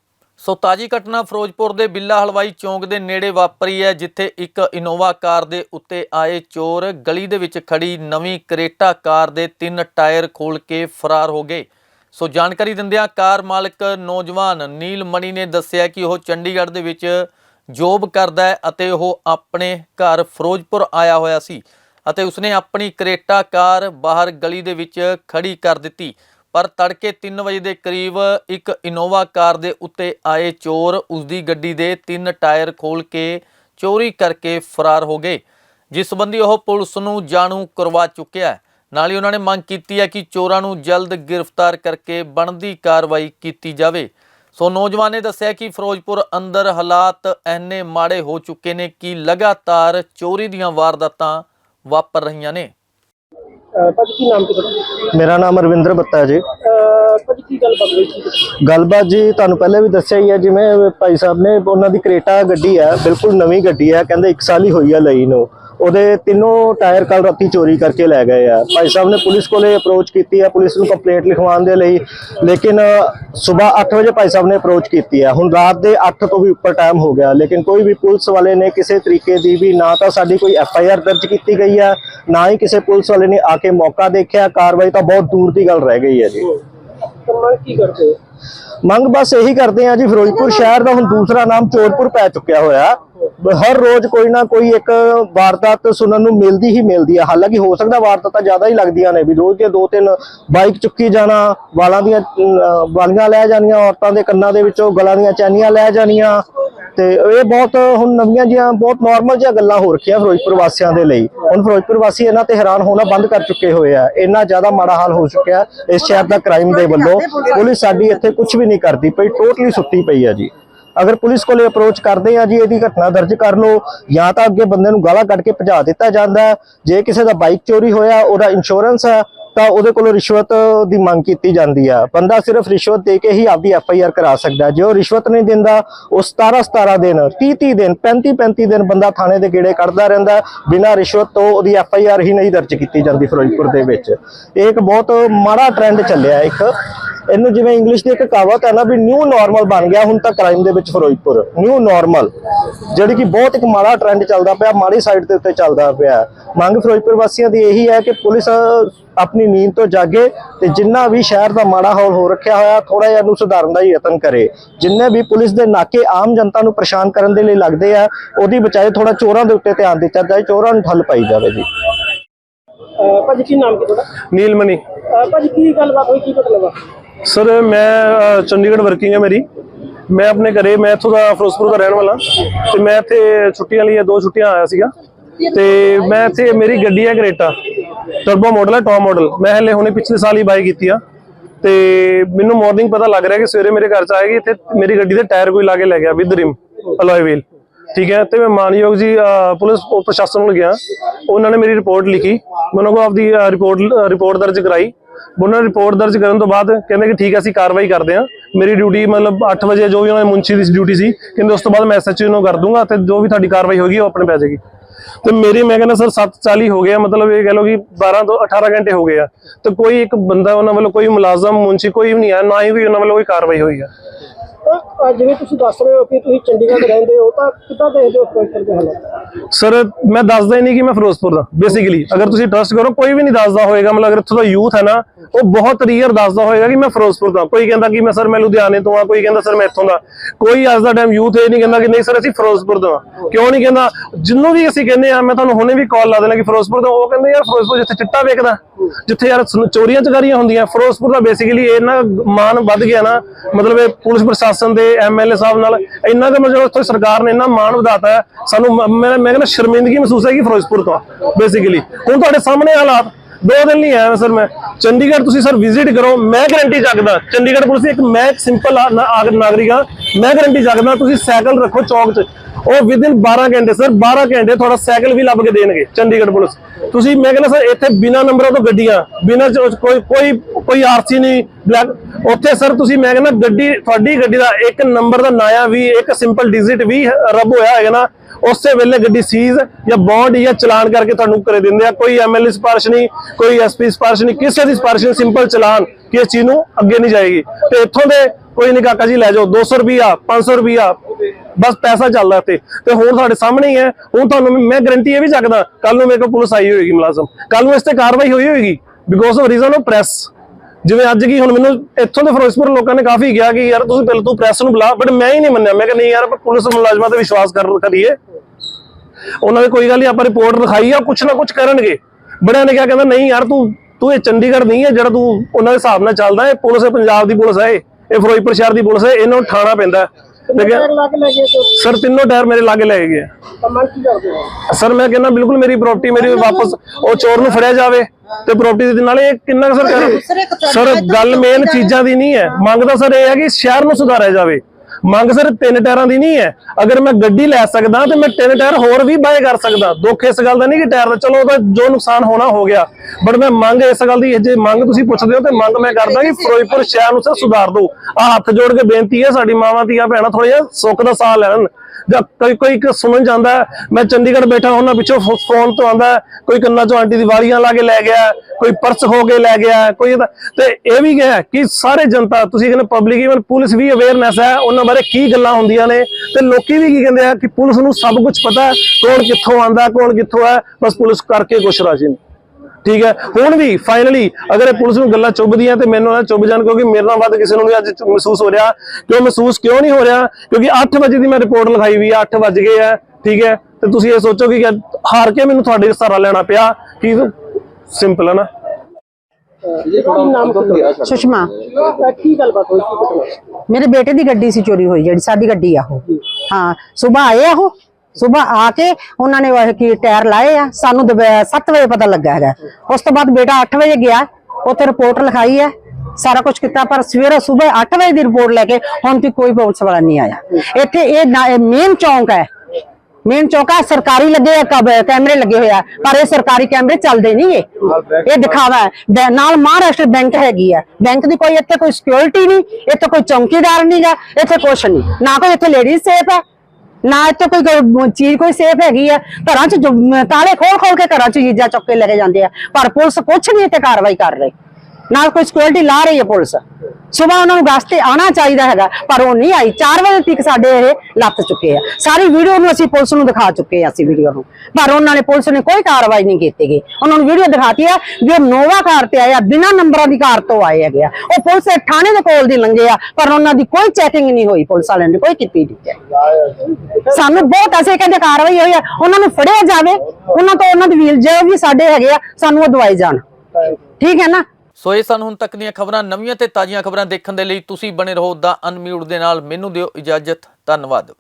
ਸੋ ਤਾਜੀ ਘਟਨਾ ਫਿਰੋਜ਼ਪੁਰ ਦੇ ਬਿੱਲਾ ਹਲਵਾਈ ਚੌਂਕ ਦੇ ਨੇੜੇ ਵਾਪਰੀ ਹੈ, ਜਿੱਥੇ ਇੱਕ ਇਨੋਵਾ ਕਾਰ ਦੇ ਉੱਤੇ ਆਏ ਚੋਰ ਗਲੀ ਦੇ ਵਿੱਚ ਖੜੀ ਨਵੀਂ ਕਰੇਟਾ ਕਾਰ ਦੇ ਤਿੰਨ ਟਾਇਰ ਖੋਲ ਕੇ ਫਰਾਰ ਹੋ ਗਏ। ਸੋ ਜਾਣਕਾਰੀ ਦਿੰਦਿਆਂ ਕਾਰ ਮਾਲਕ ਨੌਜਵਾਨ ਨੀਲ ਮਣੀ ਨੇ ਦੱਸਿਆ ਕਿ ਉਹ ਚੰਡੀਗੜ੍ਹ ਦੇ ਵਿੱਚ ਜੋਬ ਕਰਦਾ ਹੈ ਅਤੇ ਉਹ ਆਪਣੇ ਘਰ ਫਿਰੋਜ਼ਪੁਰ ਆਇਆ ਹੋਇਆ ਸੀ। ਅਤੇ ਉਸਨੇ ਆਪਣੀ ਕਰੇਟਾ ਕਾਰ ਬਾਹਰ ਗਲੀ ਦੇ ਵਿੱਚ ਖੜੀ ਕਰ ਦਿੱਤੀ। ਪਰ ਤੜਕੇ 3 ਵਜੇ ਦੇ ਕਰੀਬ ਇੱਕ ਇਨੋਵਾ ਕਾਰ ਦੇ ਉੱਤੇ ਆਏ ਚੋਰ ਉਸਦੀ ਗੱਡੀ ਦੇ ਤਿੰਨ ਟਾਇਰ ਖੋਲ ਕੇ ਚੋਰੀ ਕਰਕੇ ਫਰਾਰ ਹੋ ਗਏ। ਜਿਸ ਸੰਬੰਧੀ ਉਹ ਪੁਲਿਸ ਨੂੰ ਜਾਣੂ ਕਰਵਾ ਚੁੱਕਿਆ ਨਾਲ ਹੀ ਉਹਨਾਂ ਨੇ ਮੰਗ ਕੀਤੀ ਹੈ ਕਿ ਚੋਰਾਂ ਨੂੰ ਜਲਦ ਗ੍ਰਿਫਤਾਰ ਕਰਕੇ ਬਣਦੀ ਕਾਰਵਾਈ ਕੀਤੀ ਜਾਵੇ। ਸੋ ਨੌਜਵਾਨ ਨੇ ਦੱਸਿਆ ਕਿ ਫਿਰੋਜ਼ਪੁਰ ਅੰਦਰ ਹਾਲਾਤ ਐਨੇ ਮਾੜੇ ਹੋ ਚੁੱਕੇ ਨੇ ਕਿ ਲਗਾਤਾਰ ਚੋਰੀ ਦੀਆਂ ਵਾਰਦਾਤਾਂ ਵਾਪਰ ਰਹੀਆਂ ਨੇ। ਭਾਜੀ ਕੀ ਨਾਮ ਤੇ ਮੇਰਾ ਨਾਮ ਅਰਵਿੰਦਰ ਬੱਤਾ ਹੈ ਜੀ। ਭਾਜੀ ਕੀ ਗੱਲ ਬਣ ਰਹੀ ਸੀ? ਗੱਲਬਾਤ ਜੀ ਤੁਹਾਨੂੰ ਪਹਿਲੇ ਵੀ ਦੱਸਿਆ ਹੀ ਹੈ ਜਿਵੇਂ ਭਾਈ ਸਾਹਿਬ ਨੇ ਉਹਨਾਂ ਦੀ ਕਰੇਟਾ ਗੱਡੀ ਹੈ ਬਿਲਕੁਲ ਨਵੀਂ ਗੱਡੀ ਹੈ ਕਹਿੰਦੇ 1 ਸਾਲ ਹੀ ਹੋਈ ਹੈ ਲਈ ਨੂੰ। ਉਹਦੇ ਤਿੰਨੋਂ ਟਾਇਰ ਕੱਲ ਰਾਤੀ ਚੋਰੀ ਕਰਕੇ ਲੈ ਗਏ ਆ। ਭਾਈ ਸਾਹਿਬ ਨੇ ਪੁਲਿਸ ਕੋਲੇ ਅਪਰੋਚ ਕੀਤੀ ਹੈ ਪੁਲਿਸ ਨੂੰ ਕੰਪਲੇਂਟ ਲਿਖਵਾਉਣ ਦੇ ਲਈ। ਲੇਕਿਨ ਸਵੇਰ 8 ਵਜੇ ਭਾਈ ਸਾਹਿਬ ਨੇ ਅਪਰੋਚ ਕੀਤੀ ਹੈ ਹੁਣ ਰਾਤ ਦੇ 8 ਤੋਂ ਵੀ ਉੱਪਰ ਟਾਈਮ ਹੋ ਗਿਆ। ਲੇਕਿਨ ਕੋਈ ਵੀ ਪੁਲਿਸ ਵਾਲੇ ਨੇ ਕਿਸੇ ਤਰੀਕੇ ਦੀ ਵੀ ਨਾ ਤਾਂ ਸਾਡੀ ਕੋਈ ਐਫ ਆਈ ਆਰ ਦਰਜ ਕੀਤੀ ਗਈ ਹੈ ਨਾ ਹੀ ਕਿਸੇ ਪੁਲਿਸ ਵਾਲੇ ਨੇ ਆ ਕੇ ਮੌਕਾ ਦੇਖਿਆ। ਕਾਰਵਾਈ ਤਾਂ ਬਹੁਤ ਦੂਰ ਦੀ ਗੱਲ ਰਹਿ ਗਈ ਹੈ ਜੀ। ਮੰਗ ਕੀ ਕਰਦੇ ਹੋ? ਮੰਗ ਬਸ ਇਹੀ ਕਰਦੇ ਆ ਜੀ, ਫਿਰੋਜ਼ਪੁਰ ਸ਼ਹਿਰ ਦਾ ਹੁਣ ਦੂਸਰਾ ਨਾਮ ਚੋਰਪੁਰ ਪੈ ਚੁੱਕਿਆ ਹੋਇਆ। ਹਰ ਰੋਜ਼ ਕੋਈ ਨਾ ਕੋਈ ਇੱਕ ਵਾਰਦਾਤ ਸੁਣਨ ਨੂੰ ਮਿਲਦੀ ਹੀ ਮਿਲਦੀ ਆ। ਹਾਲਾਂਕਿ ਹੋ ਸਕਦਾ ਵਾਰਦਾਤਾਂ ਜ਼ਿਆਦਾ ਹੀ ਲੱਗਦੀਆਂ ਨੇ ਵੀ, ਰੋਜ਼ ਦੇ ਦੋ ਤਿੰਨ ਬਾਈਕ ਚੁੱਕੀ ਜਾਣਾ, ਵਾਲਾਂ ਦੀਆਂ ਵਾਲੀਆਂ ਲੈ ਜਾਣੀਆਂ, ਔਰਤਾਂ ਦੇ ਕੰਨਾਂ ਦੇ ਵਿੱਚੋਂ ਗਲਾਂ ਦੀਆਂ ਚੈਨੀਆਂ ਲੈ ਜਾਣੀਆਂ। ਤੇ ਇਹ ਬਹੁਤ ਹੁਣ ਨਵੀਆਂ ਜੀਆਂ ਬਹੁਤ ਨਾਰਮਲ ਜਿਹੀਆਂ ਗੱਲਾਂ ਹੋ ਰੱਖੀਆਂ ਫਿਰੋਜ਼ਪੁਰ ਵਾਸੀਆਂ ਦੇ ਲਈ। ਹੁਣ ਫਿਰੋਜ਼ਪੁਰ ਵਾਸੀ ਇਹਨਾਂ ਤੇ ਹੈਰਾਨ ਹੋਣਾ ਬੰਦ ਕਰ ਚੁੱਕੇ ਹੋਏ ਆ। ਇੰਨਾ ਜ਼ਿਆਦਾ ਮਾੜਾ ਹਾਲ ਹੋ ਚੁੱਕਿਆ ਇਸ ਸ਼ਹਿਰ ਦਾ ਕ੍ਰਾਈਮ ਦੇ ਵੱਲੋਂ। ਪੁਲਿਸ ਸਾਡੀ ਇੱਥੇ ਕੁਝ ਵੀ ਨਹੀਂ ਕਰਦੀ ਪਈ ਟੋਟਲੀ ਸੁੱਤੀ ਪਈ ਆ ਜੀ। ਅਗਰ ਪੁਲਿਸ ਕੋਲੇ ਅਪਰੋਚ ਕਰਦੇ ਆ ਜੀ, ਇਹਦੀ ਘਟਨਾ ਦਰਜ ਕਰ ਲਓ। ਜਾਂ ਤਾਂ ਅੱਗੇ ਬੰਦੇ ਨੂੰ ਗਾਲਾਂ ਕੱਢ ਕੇ ਭਜਾ ਦਿੱਤਾ ਜਾਂਦਾ। ਜੇ ਕਿਸੇ ਦਾ ਬਾਈਕ ਚੋਰੀ ਹੋਇਆ, ਉਹਦਾ ਇੰਸ਼ੋਰੈਂਸ ਹੈ ਤਾਂ ਉਹਦੇ ਕੋਲੋਂ ਰਿਸ਼ਵਤ ਦੀ ਮੰਗ ਕੀਤੀ ਜਾਂਦੀ ਆ। ਬੰਦਾ ਸਿਰਫ ਰਿਸ਼ਵਤ ਦੇ ਕੇ ਹੀ ਆਪਦੀ ਐਫ ਆਈ ਆਰ ਕਰਾ ਸਕਦਾ ਜੇ ਉਹ ਰਿਸ਼ਵਤ ਨਹੀਂ ਦਿੰਦਾ, ਉਹ 17 17 ਦਿਨ 30 30 ਦਿਨ 35 35 ਦਿਨ ਬੰਦਾ ਥਾਣੇ ਦੇ ਗੇੜੇ ਕੱਢਦਾ ਰਹਿੰਦਾ ਬਿਨਾਂ ਰਿਸ਼ਵਤ ਤੋਂ ਉਹਦੀ ਐਫ ਆਈ ਆਰ ਹੀ ਨਹੀਂ ਦਰਜ ਕੀਤੀ ਜਾਂਦੀ ਫਿਰੋਜ਼ਪੁਰ ਦੇ ਵਿੱਚ। ਇਹ ਇੱਕ ਬਹੁਤ ਮਾੜਾ ਟ੍ਰੈਂਡ ਚੱਲਿਆ ਇੱਕ। ਇਹਨੂੰ ਜਿਵੇਂ ਇੰਗਲਿਸ਼ ਦੀ ਇੱਕ ਕਹਾਵਤ ਹੈ ਨਾ ਵੀ ਨਿਊ ਨਾਰਮਲ ਬਣ ਗਿਆ, ਹੁਣ ਤਾਂ ਕ੍ਰਾਈਮ ਦੇ ਵਿੱਚ ਫਿਰੋਜ਼ਪੁਰ। ਨਿਊ ਨਾਰਮਲ ਜਿਹੜੀ ਕਿ ਬਹੁਤ ਇੱਕ ਮਾੜਾ ਟ੍ਰੈਂਡ ਚੱਲਦਾ ਪਿਆ, ਮਾੜੀ ਸਾਈਡ ਦੇ ਉੱਤੇ ਚੱਲਦਾ ਪਿਆ। ਮੰਗ ਫਿਰੋਜ਼ਪੁਰ ਵਾਸੀਆਂ ਦੀ ਇਹੀ ਹੈ ਕਿ ਪੁਲਿਸ ਆਪਣੀ ਨੀਂਦ ਤੋਂ ਜਾਗੇ ਤੇ ਜਿੰਨਾ ਵੀ ਸ਼ਹਿਰ ਦਾ ਮਾੜਾ ਹਾਲ ਹੋ ਰੱਖਿਆ ਹੋਇਆ ਥੋੜਾ ਜਿਹਾ ਨੂੰ ਸੁਧਾਰਨ ਦਾ ਯਤਨ ਕਰੇ। ਜਿੰਨੇ ਵੀ ਪੁਲਿਸ ਦੇ ਨਾਕੇ ਆਮ ਜਨਤਾ ਨੂੰ ਪਰੇਸ਼ਾਨ ਕਰਨ ਦੇ ਲਈ ਲੱਗਦੇ ਆ ਉਹਦੀ ਬਚਾਏ ਥੋੜਾ ਚੋਰਾਂ ਦੇ ਉੱਤੇ ਧਿਆਨ ਦਿੱਤਾ ਜਾਏ ਚੋਰਾਂ ਨੂੰ ਠੱਲ ਪਾਈ ਜਾਵੇ ਜੀ। ਭਾਜੀ ਕੀ ਨਾਮ ਕੀ ਤੁਹਾਡਾ? ਨੀਲਮਣੀ। ਭਾਜੀ ਕੀ ਗੱਲਬਾਤ ਹੋਈ ਕੀ ਵਾ? ਸਰ ਮੈਂ ਚੰਡੀਗੜ੍ਹ ਵਰਕਿੰਗ ਹੈ ਮੇਰੀ। ਮੈਂ ਆਪਣੇ ਘਰੇ ਮੈਂ ਇੱਥੋਂ ਦਾ ਫਿਰੋਜ਼ਪੁਰ ਦਾ ਰਹਿਣ ਵਾਲਾ। ਤੇ ਮੈਂ ਇੱਥੇ ਛੁੱਟੀਆਂ ਲਈਆਂ ਦੋ ਛੁੱਟੀਆਂ ਆਇਆ ਸੀਗਾ। ਤੇ ਮੈਂ ਇੱਥੇ ਮੇਰੀ ਗੱਡੀ ਹੈ ਕਰੇਟਾ ਟਰਬੋ ਮਾਡਲ ਹੈ ਟੌਪ ਮਾਡਲ ਮੈਂ ਹਲੇ ਹੁਣੇ ਪਿਛਲੇ ਸਾਲ ਹੀ ਬਾਈ ਕੀਤੀ ਆ। ਤੇ ਮੈਨੂੰ ਮਾਰਨਿੰਗ ਪਤਾ ਲੱਗ ਰਿਹਾ ਕਿ ਸਵੇਰੇ ਮੇਰੇ ਘਰ ਚ ਆਏਗੀ, ਇੱਥੇ ਮੇਰੀ ਗੱਡੀ ਦੇ ਟਾਇਰ ਕੋਈ ਲਾ ਕੇ ਲੈ ਗਿਆ ਵਿਦ ਰਿਮ ਅਲੋਏ ਵੀਲ ਠੀਕ ਹੈ? ਤੇ ਮੈਂ ਮਾਨਯੋਗ ਜੀ ਪੁਲਿਸ ਪ੍ਰਸ਼ਾਸਨ ਨੂੰ ਗਿਆ। ਉਹਨਾਂ ਨੇ ਮੇਰੀ ਰਿਪੋਰਟ ਲਿਖੀ। ਮੈਂ ਉਹਨਾਂ ਕੋਲ ਆਪਦੀ ਰਿਪੋਰਟ ਰਿਪੋਰਟ ਦਰਜ ਕਰਾਈ। ਉਹਨਾਂ ਨੇ ਰਿਪੋਰਟ ਦਰਜ ਕਰਨ ਤੋਂ ਬਾਅਦ ਕਹਿੰਦੇ ਕਿ ਠੀਕ ਹੈ, ਅਸੀਂ ਕਾਰਵਾਈ ਕਰਦੇ ਹਾਂ। ਮੇਰੀ ਡਿਊਟੀ ਮਤਲਬ 8 ਵਜੇ ਜੋ ਵੀ ਉਹਨਾਂ ਦੀ ਮੁੰਸ਼ੀ ਦੀ ਡਿਊਟੀ ਸੀ, ਕਹਿੰਦੇ ਉਸ ਤੋਂ ਬਾਅਦ ਮੈਂ ਐਸਐਚਓ ਨੂੰ ਕਰ ਦੂੰਗਾ ਤੇ ਜੋ ਵੀ ਤੁਹਾਡੀ ਕਾਰਵਾਈ ਹੋਗੀ ਉਹ ਆਪਣੇ ਪੈ ਜਾਏਗੀ। ਤੇ ਮੇਰੀ ਮੈਂ ਕਹਿੰਦਾ ਸਰ 740 ਹੋ ਗਿਆ, ਮਤਲਬ ਇਹ ਕਹ ਲਓ ਕਿ 12 ਤੋਂ 18 ਘੰਟੇ ਹੋ ਗਏ ਆ। ਤੇ ਕੋਈ ਇੱਕ ਬੰਦਾ ਉਹਨਾਂ ਵੱਲੋਂ ਕੋਈ ਮੁਲਾਜ਼ਮ ਮੁੰਸ਼ੀ ਕੋਈ ਵੀ ਨਹੀਂ ਆ, ਨਾ ਹੀ ਵੀ ਉਹਨਾਂ ਵੱਲੋਂ ਕੋਈ ਕਾਰਵਾਈ ਹੋਈ ਆ। ਤਾਂ ਜਿਵੇਂ ਤੁਸੀਂ ਦੱਸ ਰਹੇ ਹੋ ਕਿ ਤੁਸੀਂ ਚੰਡੀਗੜ੍ਹ ਰਹਿੰਦੇ ਹੋ, ਤਾਂ ਕਿੱਦਾਂ ਦੇਖਦੇ ਹੋ ਫਿਰੋਜ਼ਪੁਰ ਦੇ ਹਾਲਾਤ? ਸਰ ਮੈਂ ਦੱਸਦਾ ਹੀ ਨਹੀਂ ਕਿ ਮੈਂ ਫਿਰੋਜ਼ਪੁਰ ਦਾ ਬੇਸਿਕਲੀ ਅਗਰ ਤੁਸੀਂ ਟਰਸਟ ਕਰੋ, ਕੋਈ ਵੀ ਨਹੀਂ ਦੱਸਦਾ ਹੋਏਗਾ, ਮਤਲਬ ਅਗਰ ਇੱਥੋਂ ਦਾ ਯੂਥ ਹੈ ਨਾ, ਉਹ ਬਹੁਤ ਰੀਅਰ ਦੱਸਦਾ ਹੋਏਗਾ ਕਿ ਮੈਂ ਫਿਰੋਜ਼ਪੁਰ ਦਾ। ਕੋਈ ਕਹਿੰਦਾ ਕਿ ਮੈਂ ਸਰ ਮੈਂ ਲੁਧਿਆਣੇ ਤੋਂ ਆ ਕੋਈ ਕਹਿੰਦਾ ਸਰ ਮੈਂ ਇੱਥੋਂ ਦਾ। ਕੋਈ ਅੱਜ ਦਾ ਟਾਈਮ ਯੂਥ ਇਹ ਨਹੀਂ ਕਹਿੰਦਾ ਕਿ ਨਹੀਂ ਸਰ ਅਸੀਂ ਫਿਰੋਜ਼ਪੁਰ ਤੋਂ ਕਿਉਂ ਨਹੀਂ ਕਹਿੰਦਾ? ਜਿੰਨੂੰ ਵੀ ਅਸੀਂ ਕਹਿੰਦੇ ਆ ਮੈਂ ਤੁਹਾਨੂੰ ਹੁਣੇ ਵੀ ਕਾਲ ਲਾ ਦੇਣਾ ਕਿ ਫਿਰੋਜ਼ਪੁਰ ਤੋਂ, ਉਹ ਕਹਿੰਦੇ, ਯਾਰ, ਫਿਰੋਜ਼ਪੁਰ ਜਿੱਥੇ ਚਿੱਟਾ ਵੇਖਦਾ, ਜਿੱਥੇ ਯਾਰ ਚੋਰੀਆਂ ਚਕਾਰੀਆਂ ਹੁੰਦੀਆਂ, ਫਿਰੋਜ਼ਪੁਰ ਦਾ ਬੇਸਿਕਲੀ ਇਹ ਨਾ ਮਾਨ ਵੱਧ ਗਿਆ ਨਾ, ਮਤਲਬ ਇਹ ਪੁਲਿਸ ਪ੍ਰਸ਼ਾਸਨ ਦੇ ਐਮਐਲਏ ਸਾਹਿਬ ਨਾਲ, ਇੰਨਾ ਕੁ ਮਤਲਬ ਉੱਥੇ ਸਰਕਾਰ ਨੇ ਇੰਨਾ ਮਾਣ ਵਧਾਤਾ ਸਾਨੂੰ ਮੈਂ ਮੈਂ ਕਹਿੰਦਾ ਸ਼ਰਮਿੰਦਗੀ ਮਹਿਸੂਸ ਹੈ ਕਿ ਫਿਰੋਜ਼ਪੁਰ ਤੋਂ ਬੇਸਿਕਲੀ ਹੁਣ ਤੁਹਾਡੇ ਸਾਹਮਣੇ ਹਾਲਾਤ ਦੋ ਦਿਨ ਲਈ ਆਇਆ ਸਰ ਮੈਂ। ਚੰਡੀਗੜ੍ਹ ਤੁਸੀਂ ਸਰ ਵਿਜ਼ਿਟ ਕਰੋ, ਮੈਂ ਗਰੰਟੀ ਚੱਕਦਾ ਚੰਡੀਗੜ੍ਹ ਪੁਲਿਸ ਇੱਕ ਮੈਂ ਇੱਕ ਸਿੰਪਲ ਨਾਗਰਿਕ ਹਾਂ ਮੈਂ ਗਰੰਟੀ ਚੱਕਦਾ ਤੁਸੀਂ ਸਾਈਕਲ ਰੱਖੋ ਚੌਕ 'ਚ। ਉਹ ਵਿਦਿਨ 12 ਘੰਟੇ ਸਰ 12 ਘੰਟੇ ਤੁਹਾਡਾ ਸਾਈਕਲ ਵੀ ਲੱਭ ਕੇ ਦੇਣਗੇ ਚੰਡੀਗੜ੍ਹ ਪੁਲਿਸ। ਤੁਸੀਂ ਮੈਂ ਕਹਿੰਦਾ ਸਰ, ਇੱਥੇ ਬਿਨਾ ਨੰਬਰਾਂ ਤੋਂ ਗੱਡੀਆਂ, ਬਿਨਾ ਕੋਈ ਕੋਈ ਕੋਈ ਆਰਸੀ ਨਹੀਂ ਬਲੈਕ ਉੱਥੇ ਸਰ ਤੁਸੀਂ ਮੈਂ ਕਹਿੰਦਾ ਗੱਡੀ ਤੁਹਾਡੀ ਗੱਡੀ ਦਾ ਇੱਕ ਨੰਬਰ ਦਾ ਨਾਇਆ ਵੀ, ਇੱਕ ਸਿੰਪਲ ਡਿਜਿਟ ਵੀ ਰੱਬ ਹੋਇਆ ਹੈਗਾ ਨਾ। ਉਸੇ ਵੇਲੇ ਗੱਡੀ ਸੀਜ਼ ਜਾਂ ਬੌਂਡ ਜਾਂ ਚਲਾਨ ਕਰਕੇ ਤੁਹਾਨੂੰ ਕਰੇ ਦਿੰਦੇ ਆ। ਕੋਈ ਐਮਐਲਏ ਸਿਫਾਰਿਸ਼ ਨਹੀਂ, ਕੋਈ ਐਸਪੀ ਸਿਫਾਰਿਸ਼ ਨਹੀਂ, ਕਿਸੇ ਦੀ ਸਿਫਾਰਿਸ਼ ਨਹੀਂ ਸਿੰਪਲ ਚਲਾਨ ਕਿ ਇਸ ਚੀਜ਼ ਨੂੰ ਅੱਗੇ ਨਹੀਂ ਜਾਏਗੀ। ਤੇ ਇੱਥੋਂ ਦੇ ਕੋਈ ਨਹੀਂ ਕਾਕਾ ਜੀ ਲੈ ਜਾਓ 200 ਰੁਪਿਆ 500 ਰੁਪਿਆ ਬਸ ਪੈਸਾ ਚੱਲਦਾ ਤੇ ਤੇ ਹੁਣ ਤੁਹਾਡੇ ਸਾਹਮਣੇ ਹੀ ਹੈ, ਹੁਣ ਤੁਹਾਨੂੰ ਮੈਂ ਗਰੰਟੀ ਇਹ ਵੀ ਚੱਕਦਾ ਕੱਲ ਨੂੰ ਮੇਰੇ ਕੋਲ ਪੁਲਿਸ ਆਈ ਹੋਏਗੀ ਮੁਲਾਜ਼ਮ। ਕੱਲ ਨੂੰ ਇਸ ਤੇ ਕਾਰਵਾਈ ਹੋਈ ਹੋਏਗੀ because of reason of press ਜਿਵੇਂ ਅੱਜ ਕੀ ਹੁਣ ਮੈਨੂੰ ਇੱਥੋਂ ਦੇ ਫਿਰੋਜ਼ਪੁਰ ਲੋਕਾਂ ਨੇ ਕਾਫੀ ਕਿਹਾ ਕਿ ਯਾਰ ਤੁਸੀਂ ਪਹਿਲਾਂ ਤੂੰ ਪ੍ਰੈਸ ਨੂੰ ਬੁਲਾ ਬਟ ਮੈਂ ਹੀ ਨਹੀਂ ਮੰਨਿਆ। ਮੈਂ ਕਿਹਾ ਨਹੀਂ ਯਾਰ, ਆਪਾਂ ਪੁਲਿਸ ਮੁਲਾਜ਼ਮਾਂ ਤੇ ਵਿਸ਼ਵਾਸ ਕਰ ਕਰੀਏ। ਉਹਨਾਂ ਨੇ ਕੋਈ ਗੱਲ ਨਹੀਂ, ਆਪਾਂ ਰਿਪੋਰਟ ਲਿਖਾਈ ਆ, ਕੁਛ ਨਾ ਕੁਛ ਕਰਨਗੇ। ਬੜਿਆਂ ਨੇ ਕਿਹਾ, ਕਹਿੰਦਾ ਨਹੀਂ ਯਾਰ, ਤੂੰ ਤੂੰ ਇਹ ਚੰਡੀਗੜ੍ਹ ਨਹੀਂ ਹੈ, ਜਿਹੜਾ ਤੂੰ ਉਹਨਾਂ ਦੇ ਹਿਸਾਬ ਨਾਲ ਚੱਲਦਾ ਹੈ। ਪੁਲਿਸ ਹੈ, ਪੰਜਾਬ ਦੀ ਪੁਲਿਸ ਹੈ ਇਹ। ਫਿਰੋਜ਼ਪੁਰ ਸ਼ਹਿਰ ਦੀ ਪੁਲਿਸ ਹੈ, ਇਹਨਾਂ ਨੂੰ ਠਾਣਾ ਪੈਂਦਾ ਸਰ ਤਿੰਨੋਂ ਟਾਇਰ ਮੇਰੇ ਲਾਗੇ ਲੈ ਗਏ। ਸਰ ਮੈਂ ਕਹਿੰਦਾ ਬਿਲਕੁਲ ਮੇਰੀ ਪ੍ਰਾਪਰਟੀ ਮੇਰੀ ਵਾਪਸ ਉਹ ਚੋਰ ਨੂੰ ਫੜਿਆ ਜਾਵੇ ਤੇ ਪ੍ਰਾਪਰਟੀ ਦੇ ਨਾਲ ਇਹ ਕਿੰਨਾ ਸਰ ਕਰ ਸਰ ਗੱਲ ਮੇਨ ਚੀਜ਼ਾਂ ਦੀ ਨਹੀਂ ਹੈ। ਮੰਗ ਤਾਂ ਸਰ ਇਹ ਹੈ ਕਿ ਸ਼ਹਿਰ ਨੂੰ ਸੁਧਾਰਿਆ ਜਾਵੇ। ਮੰਗ ਸਰ ਤਿੰਨ ਟਾਇਰਾਂ ਦੀ ਨਹੀਂ ਹੈ। ਅਗਰ ਮੈਂ ਗੱਡੀ ਲੈ ਸਕਦਾ ਤੇ ਮੈਂ ਤਿੰਨ ਟਾਇਰ ਹੋਰ ਵੀ ਬਾਏ ਕਰ ਸਕਦਾ। ਦੁੱਖ ਇਸ ਗੱਲ ਦਾ ਨਹੀਂ ਕਿ ਟਾਇਰ ਦਾ ਚਲੋ ਉਹਦਾ ਜੋ ਨੁਕਸਾਨ ਹੋਣਾ ਹੋ ਗਿਆ। ਬਟ ਮੈਂ ਮੰਗ ਇਸ ਗੱਲ ਦੀ, ਜੇ ਮੰਗ ਤੁਸੀਂ ਪੁੱਛਦੇ ਹੋ ਤੇ ਮੰਗ ਮੈਂ ਕਰਦਾ ਕਿ ਫਿਰੋਜ਼ਪੁਰ ਸ਼ਹਿਰ ਨੂੰ ਸਰ ਸੁਧਾਰ ਦਿਓ। ਆ ਹੱਥ ਜੋੜ ਕੇ ਬੇਨਤੀ ਹੈ ਸਾਡੀ ਮਾਵਾਂ, ਧੀਆਂ, ਭੈਣਾਂ ਥੋੜਾ ਜਿਹਾ ਸੁੱਖ ਦਾ ਸਾਹ ਲੈਣ। ਜਾਂ ਕੋਈ ਕੋਈ ਸੁਣਨ ਜਾਂਦਾ ਮੈਂ ਚੰਡੀਗੜ੍ਹ ਬੈਠਾ, ਉਹਨਾਂ ਪਿੱਛੋਂ ਫੋ- ਫੋਨ ਤੋਂ ਆਂਦਾ ਕੋਈ ਕੰਨਾਂ ਚੋਂ ਆਂਟੀ ਦੀ ਵਾਲੀਆਂ ਲਾ ਕੇ ਲੈ ਗਿਆ ਕੋਈ ਪਰਸ ਖੋ ਕੇ ਲੈ ਗਿਆ ਕੋਈ ਇਹਦਾ ਤੇ ਇਹ ਵੀ ਗਿਆ ਕਿ ਸਾਰੇ ਜਨਤਾ, ਤੁਸੀਂ ਕਹਿੰਦੇ ਪਬਲਿਕ ਇਵਨ ਪੁਲਿਸ ਵੀ ਅਵੇਅਰਨੈਸ ਹੈ, ਉਹਨਾਂ ਬਾਰੇ ਕੀ ਗੱਲਾਂ ਹੁੰਦੀਆਂ ਨੇ, ਤੇ ਲੋਕੀ ਵੀ ਕੀ ਕਹਿੰਦੇ ਆ ਕਿ ਪੁਲਿਸ ਨੂੰ ਸਭ ਕੁਝ ਪਤਾ ਕੌਣ ਕਿੱਥੋਂ ਆਂਦਾ ਕੌਣ ਕਿੱਥੋਂ ਹੈ, ਬਸ ਪੁਲਿਸ ਕਰਕੇ ਕੁਛ ਰਾਜੀ ਨਹੀਂ। ਠੀਕ ਹੈ? ਹੁਣ ਵੀ ਫਾਈਨਲੀ ਅਗਰ ਇਹ ਪੁਲਿਸ ਨੂੰ ਗੱਲਾਂ ਚੁੱਭਦੀਆਂ ਤੇ ਮੈਨੂੰ ਨਾ ਚੁੱਭ ਜਾਣ ਕਿਉਂਕਿ ਮੇਰੇ ਨਾਲ ਵੱਧ ਕਿਸੇ ਨੂੰ ਨਹੀਂ ਅੱਜ ਮਹਿਸੂਸ ਹੋ ਰਿਹਾ। ਕਿਉਂ ਮਹਿਸੂਸ ਕਿਉਂ ਨਹੀਂ ਹੋ ਰਿਹਾ? ਕਿਉਂਕਿ 8 ਵਜੇ ਦੀ ਮੈਂ ਰਿਪੋਰਟ ਲਿਖਾਈ ਵੀ 8 ਵਜ ਗਏ ਆ ਠੀਕ ਹੈ? ਤੇ ਤੁਸੀਂ ਇਹ ਸੋਚੋ ਕਿ ਹਾਰ ਕੇ ਮੈਨੂੰ ਤੁਹਾਡੇ ਸਹਾਰਾ ਲੈਣਾ ਪਿਆ। ਕਿ ਸਿੰਪਲ ਹੈ ਨਾ। ਸੁਸ਼ਮਾ। ਕੀ ਗੱਲਬਾਤ ਹੋਈ? ਕੀ ਘਟਨਾ? ਮੇਰੇ ਬੇਟੇ ਦੀ ਗੱਡੀ ਸੀ ਚੋਰੀ ਹੋਈ ਜਿਹੜੀ ਸਾਡੀ ਗੱਡੀ ਆ ਉਹ। ਹਾਂ ਸਵੇਰ ਆਏ ਆ ਉਹ? ਸਵੇਰ ਆ ਕੇ ਉਹਨਾਂ ਨੇ ਉਹ ਕੀ ਟਾਇਰ ਲਾਏ ਆ, ਸਾਨੂੰ 7 ਵਜੇ ਪਤਾ ਲੱਗਾ ਹੈਗਾ। ਉਸ ਤੋਂ ਬਾਅਦ ਬੇਟਾ 8 ਵਜੇ ਗਿਆ, ਉੱਥੇ ਰਿਪੋਰਟ ਲਿਖਾਈ ਹੈ, ਸਾਰਾ ਕੁਝ ਕੀਤਾ, ਪਰ ਸਵੇਰੇ ਸਵੇਰ 8 ਵਜੇ ਦੀ ਰਿਪੋਰਟ ਲੈ ਕੇ ਹੁਣ ਤੱਕ ਕੋਈ ਪੁਲਿਸ ਵਾਲਾ ਨਹੀਂ ਆਇਆ। ਇੱਥੇ ਇਹ ਮੇਨ ਚੌਂਕ ਹੈ। ਮੇਨ ਚੌਕਾ ਸਰਕਾਰੀ ਲੱਗੇ ਆ ਕੈਮਰੇ ਲੱਗੇ ਹੋਏ ਆ, ਪਰ ਇਹ ਸਰਕਾਰੀ ਕੈਮਰੇ ਚੱਲਦੇ ਨਹੀਂ ਇਹ। ਇਹ ਦਿਖਾਵਾ ਹੈ। ਨਾਲ ਮਹਾਰਾਸ਼ਟਰ ਬੈਂਕ ਹੈਗੀ ਆ। ਬੈਂਕ ਦੀ ਕੋਈ ਇੱਥੇ ਕੋਈ ਸਿਕਿਉਰਿਟੀ ਨਹੀਂ, ਇੱਥੇ ਕੋਈ ਚੌਕੀਦਾਰ ਨਹੀਂਗਾ ਇੱਥੇ ਕੁਛ ਨਹੀਂ। ਨਾ ਕੋਈ ਇੱਥੇ ਲੇਡੀਜ਼ ਸੇਫ ਹੈ ਨਾ ਇੱਥੇ ਕੋਈ ਕੋਈ ਚੀਜ਼ ਕੋਈ ਸੇਫ ਹੈਗੀ ਆ, ਘਰਾਂ 'ਚ ਜੋ- ਤਾਲੇ ਖੋਲ ਖੋਲ ਕੇ ਘਰਾਂ 'ਚ ਚੀਜ਼ਾਂ ਚੁੱਕ ਕੇ ਲੈ ਕੇ ਜਾਂਦੇ ਆ, ਪਰ ਪੁਲਿਸ ਕੁਛ ਨਹੀਂ ਇੱਥੇ ਕਾਰਵਾਈ ਕਰ ਰਹੀ। ਨਾਲ ਕੋਈ ਸਿਕਿਉਰਿਟੀ ਲਾ ਰਹੀ ਹੈ ਪੁਲਿਸ। ਸਵੇਰ ਉਹਨਾਂ ਨੂੰ ਗਸਤੇ ਆਉਣਾ ਚਾਹੀਦਾ ਹੈਗਾ, ਪਰ ਉਹ ਨਹੀਂ ਆਈ। 4 ਵਜੇ ਤੱਕ ਸਾਡੇ ਇਹ ਲੱਤ ਚੁੱਕੇ ਆ। ਸਾਰੀ ਵੀਡੀਓ ਨੂੰ ਅਸੀਂ ਪੁਲਿਸ ਨੂੰ ਦਿਖਾ ਚੁੱਕੇ ਆ ਅਸੀਂ ਵੀਡੀਓ ਨੂੰ। ਪਰ ਉਹਨਾਂ ਨੇ ਪੁਲਿਸ ਨੇ ਕੋਈ ਕਾਰਵਾਈ ਨਹੀਂ ਕੀਤੀ ਗਈ ਉਹਨਾਂ ਨੂੰ ਵੀਡੀਓ ਦਿਖਾਤੀ ਆ ਵੀ ਉਹ ਨੋਵਾ ਕਾਰ ਤੇ ਆਏ ਬਿਨਾਂ ਨੰਬਰਾਂ ਦੀ ਕਾਰ ਤੋਂ ਆਏ ਹੈਗੇ ਆ। ਉਹ ਪੁਲਿਸ ਥਾਣੇ ਦੇ ਕੋਲ ਦੀ ਲੰਘੇ ਆ, ਪਰ ਉਹਨਾਂ ਦੀ ਕੋਈ ਚੈਕਿੰਗ ਨਹੀਂ ਹੋਈ, ਪੁਲਿਸ ਵਾਲਿਆਂ ਨੇ ਕੋਈ ਕੀਤੀ ਨਹੀਂ ਸਾਨੂੰ ਬਹੁਤ ਅਸੀਂ ਕਹਿੰਦੇ ਕਾਰਵਾਈ ਹੋਈ ਆ, ਉਹਨਾਂ ਨੂੰ ਫੜਿਆ ਜਾਵੇ। ਉਹਨਾਂ ਤੋਂ ਉਹਨਾਂ ਦੀ ਵੀਲ ਜੋ ਵੀ ਸਾਡੇ ਹੈਗੇ ਆ, ਸਾਨੂੰ ਉਹ ਦਵਾਈ ਜਾਣ। ਠੀਕ ਹੈ ਨਾ? ਸੋ ਇਹ ਸਨ ਹੁਣ ਤੱਕ ਦੀਆਂ ਖਬਰਾਂ। ਨਵੀਆਂ ਤੇ ਤਾਜ਼ੀਆਂ ਖਬਰਾਂ ਦੇਖਣ ਦੇ ਲਈ ਤੁਸੀਂ ਬਣੇ ਰਹੋ ਦਾ ਅਨਮਿਊਟ ਦੇ ਨਾਲ। ਮੈਨੂੰ ਦਿਓ ਇਜਾਜ਼ਤ। ਧੰਨਵਾਦ।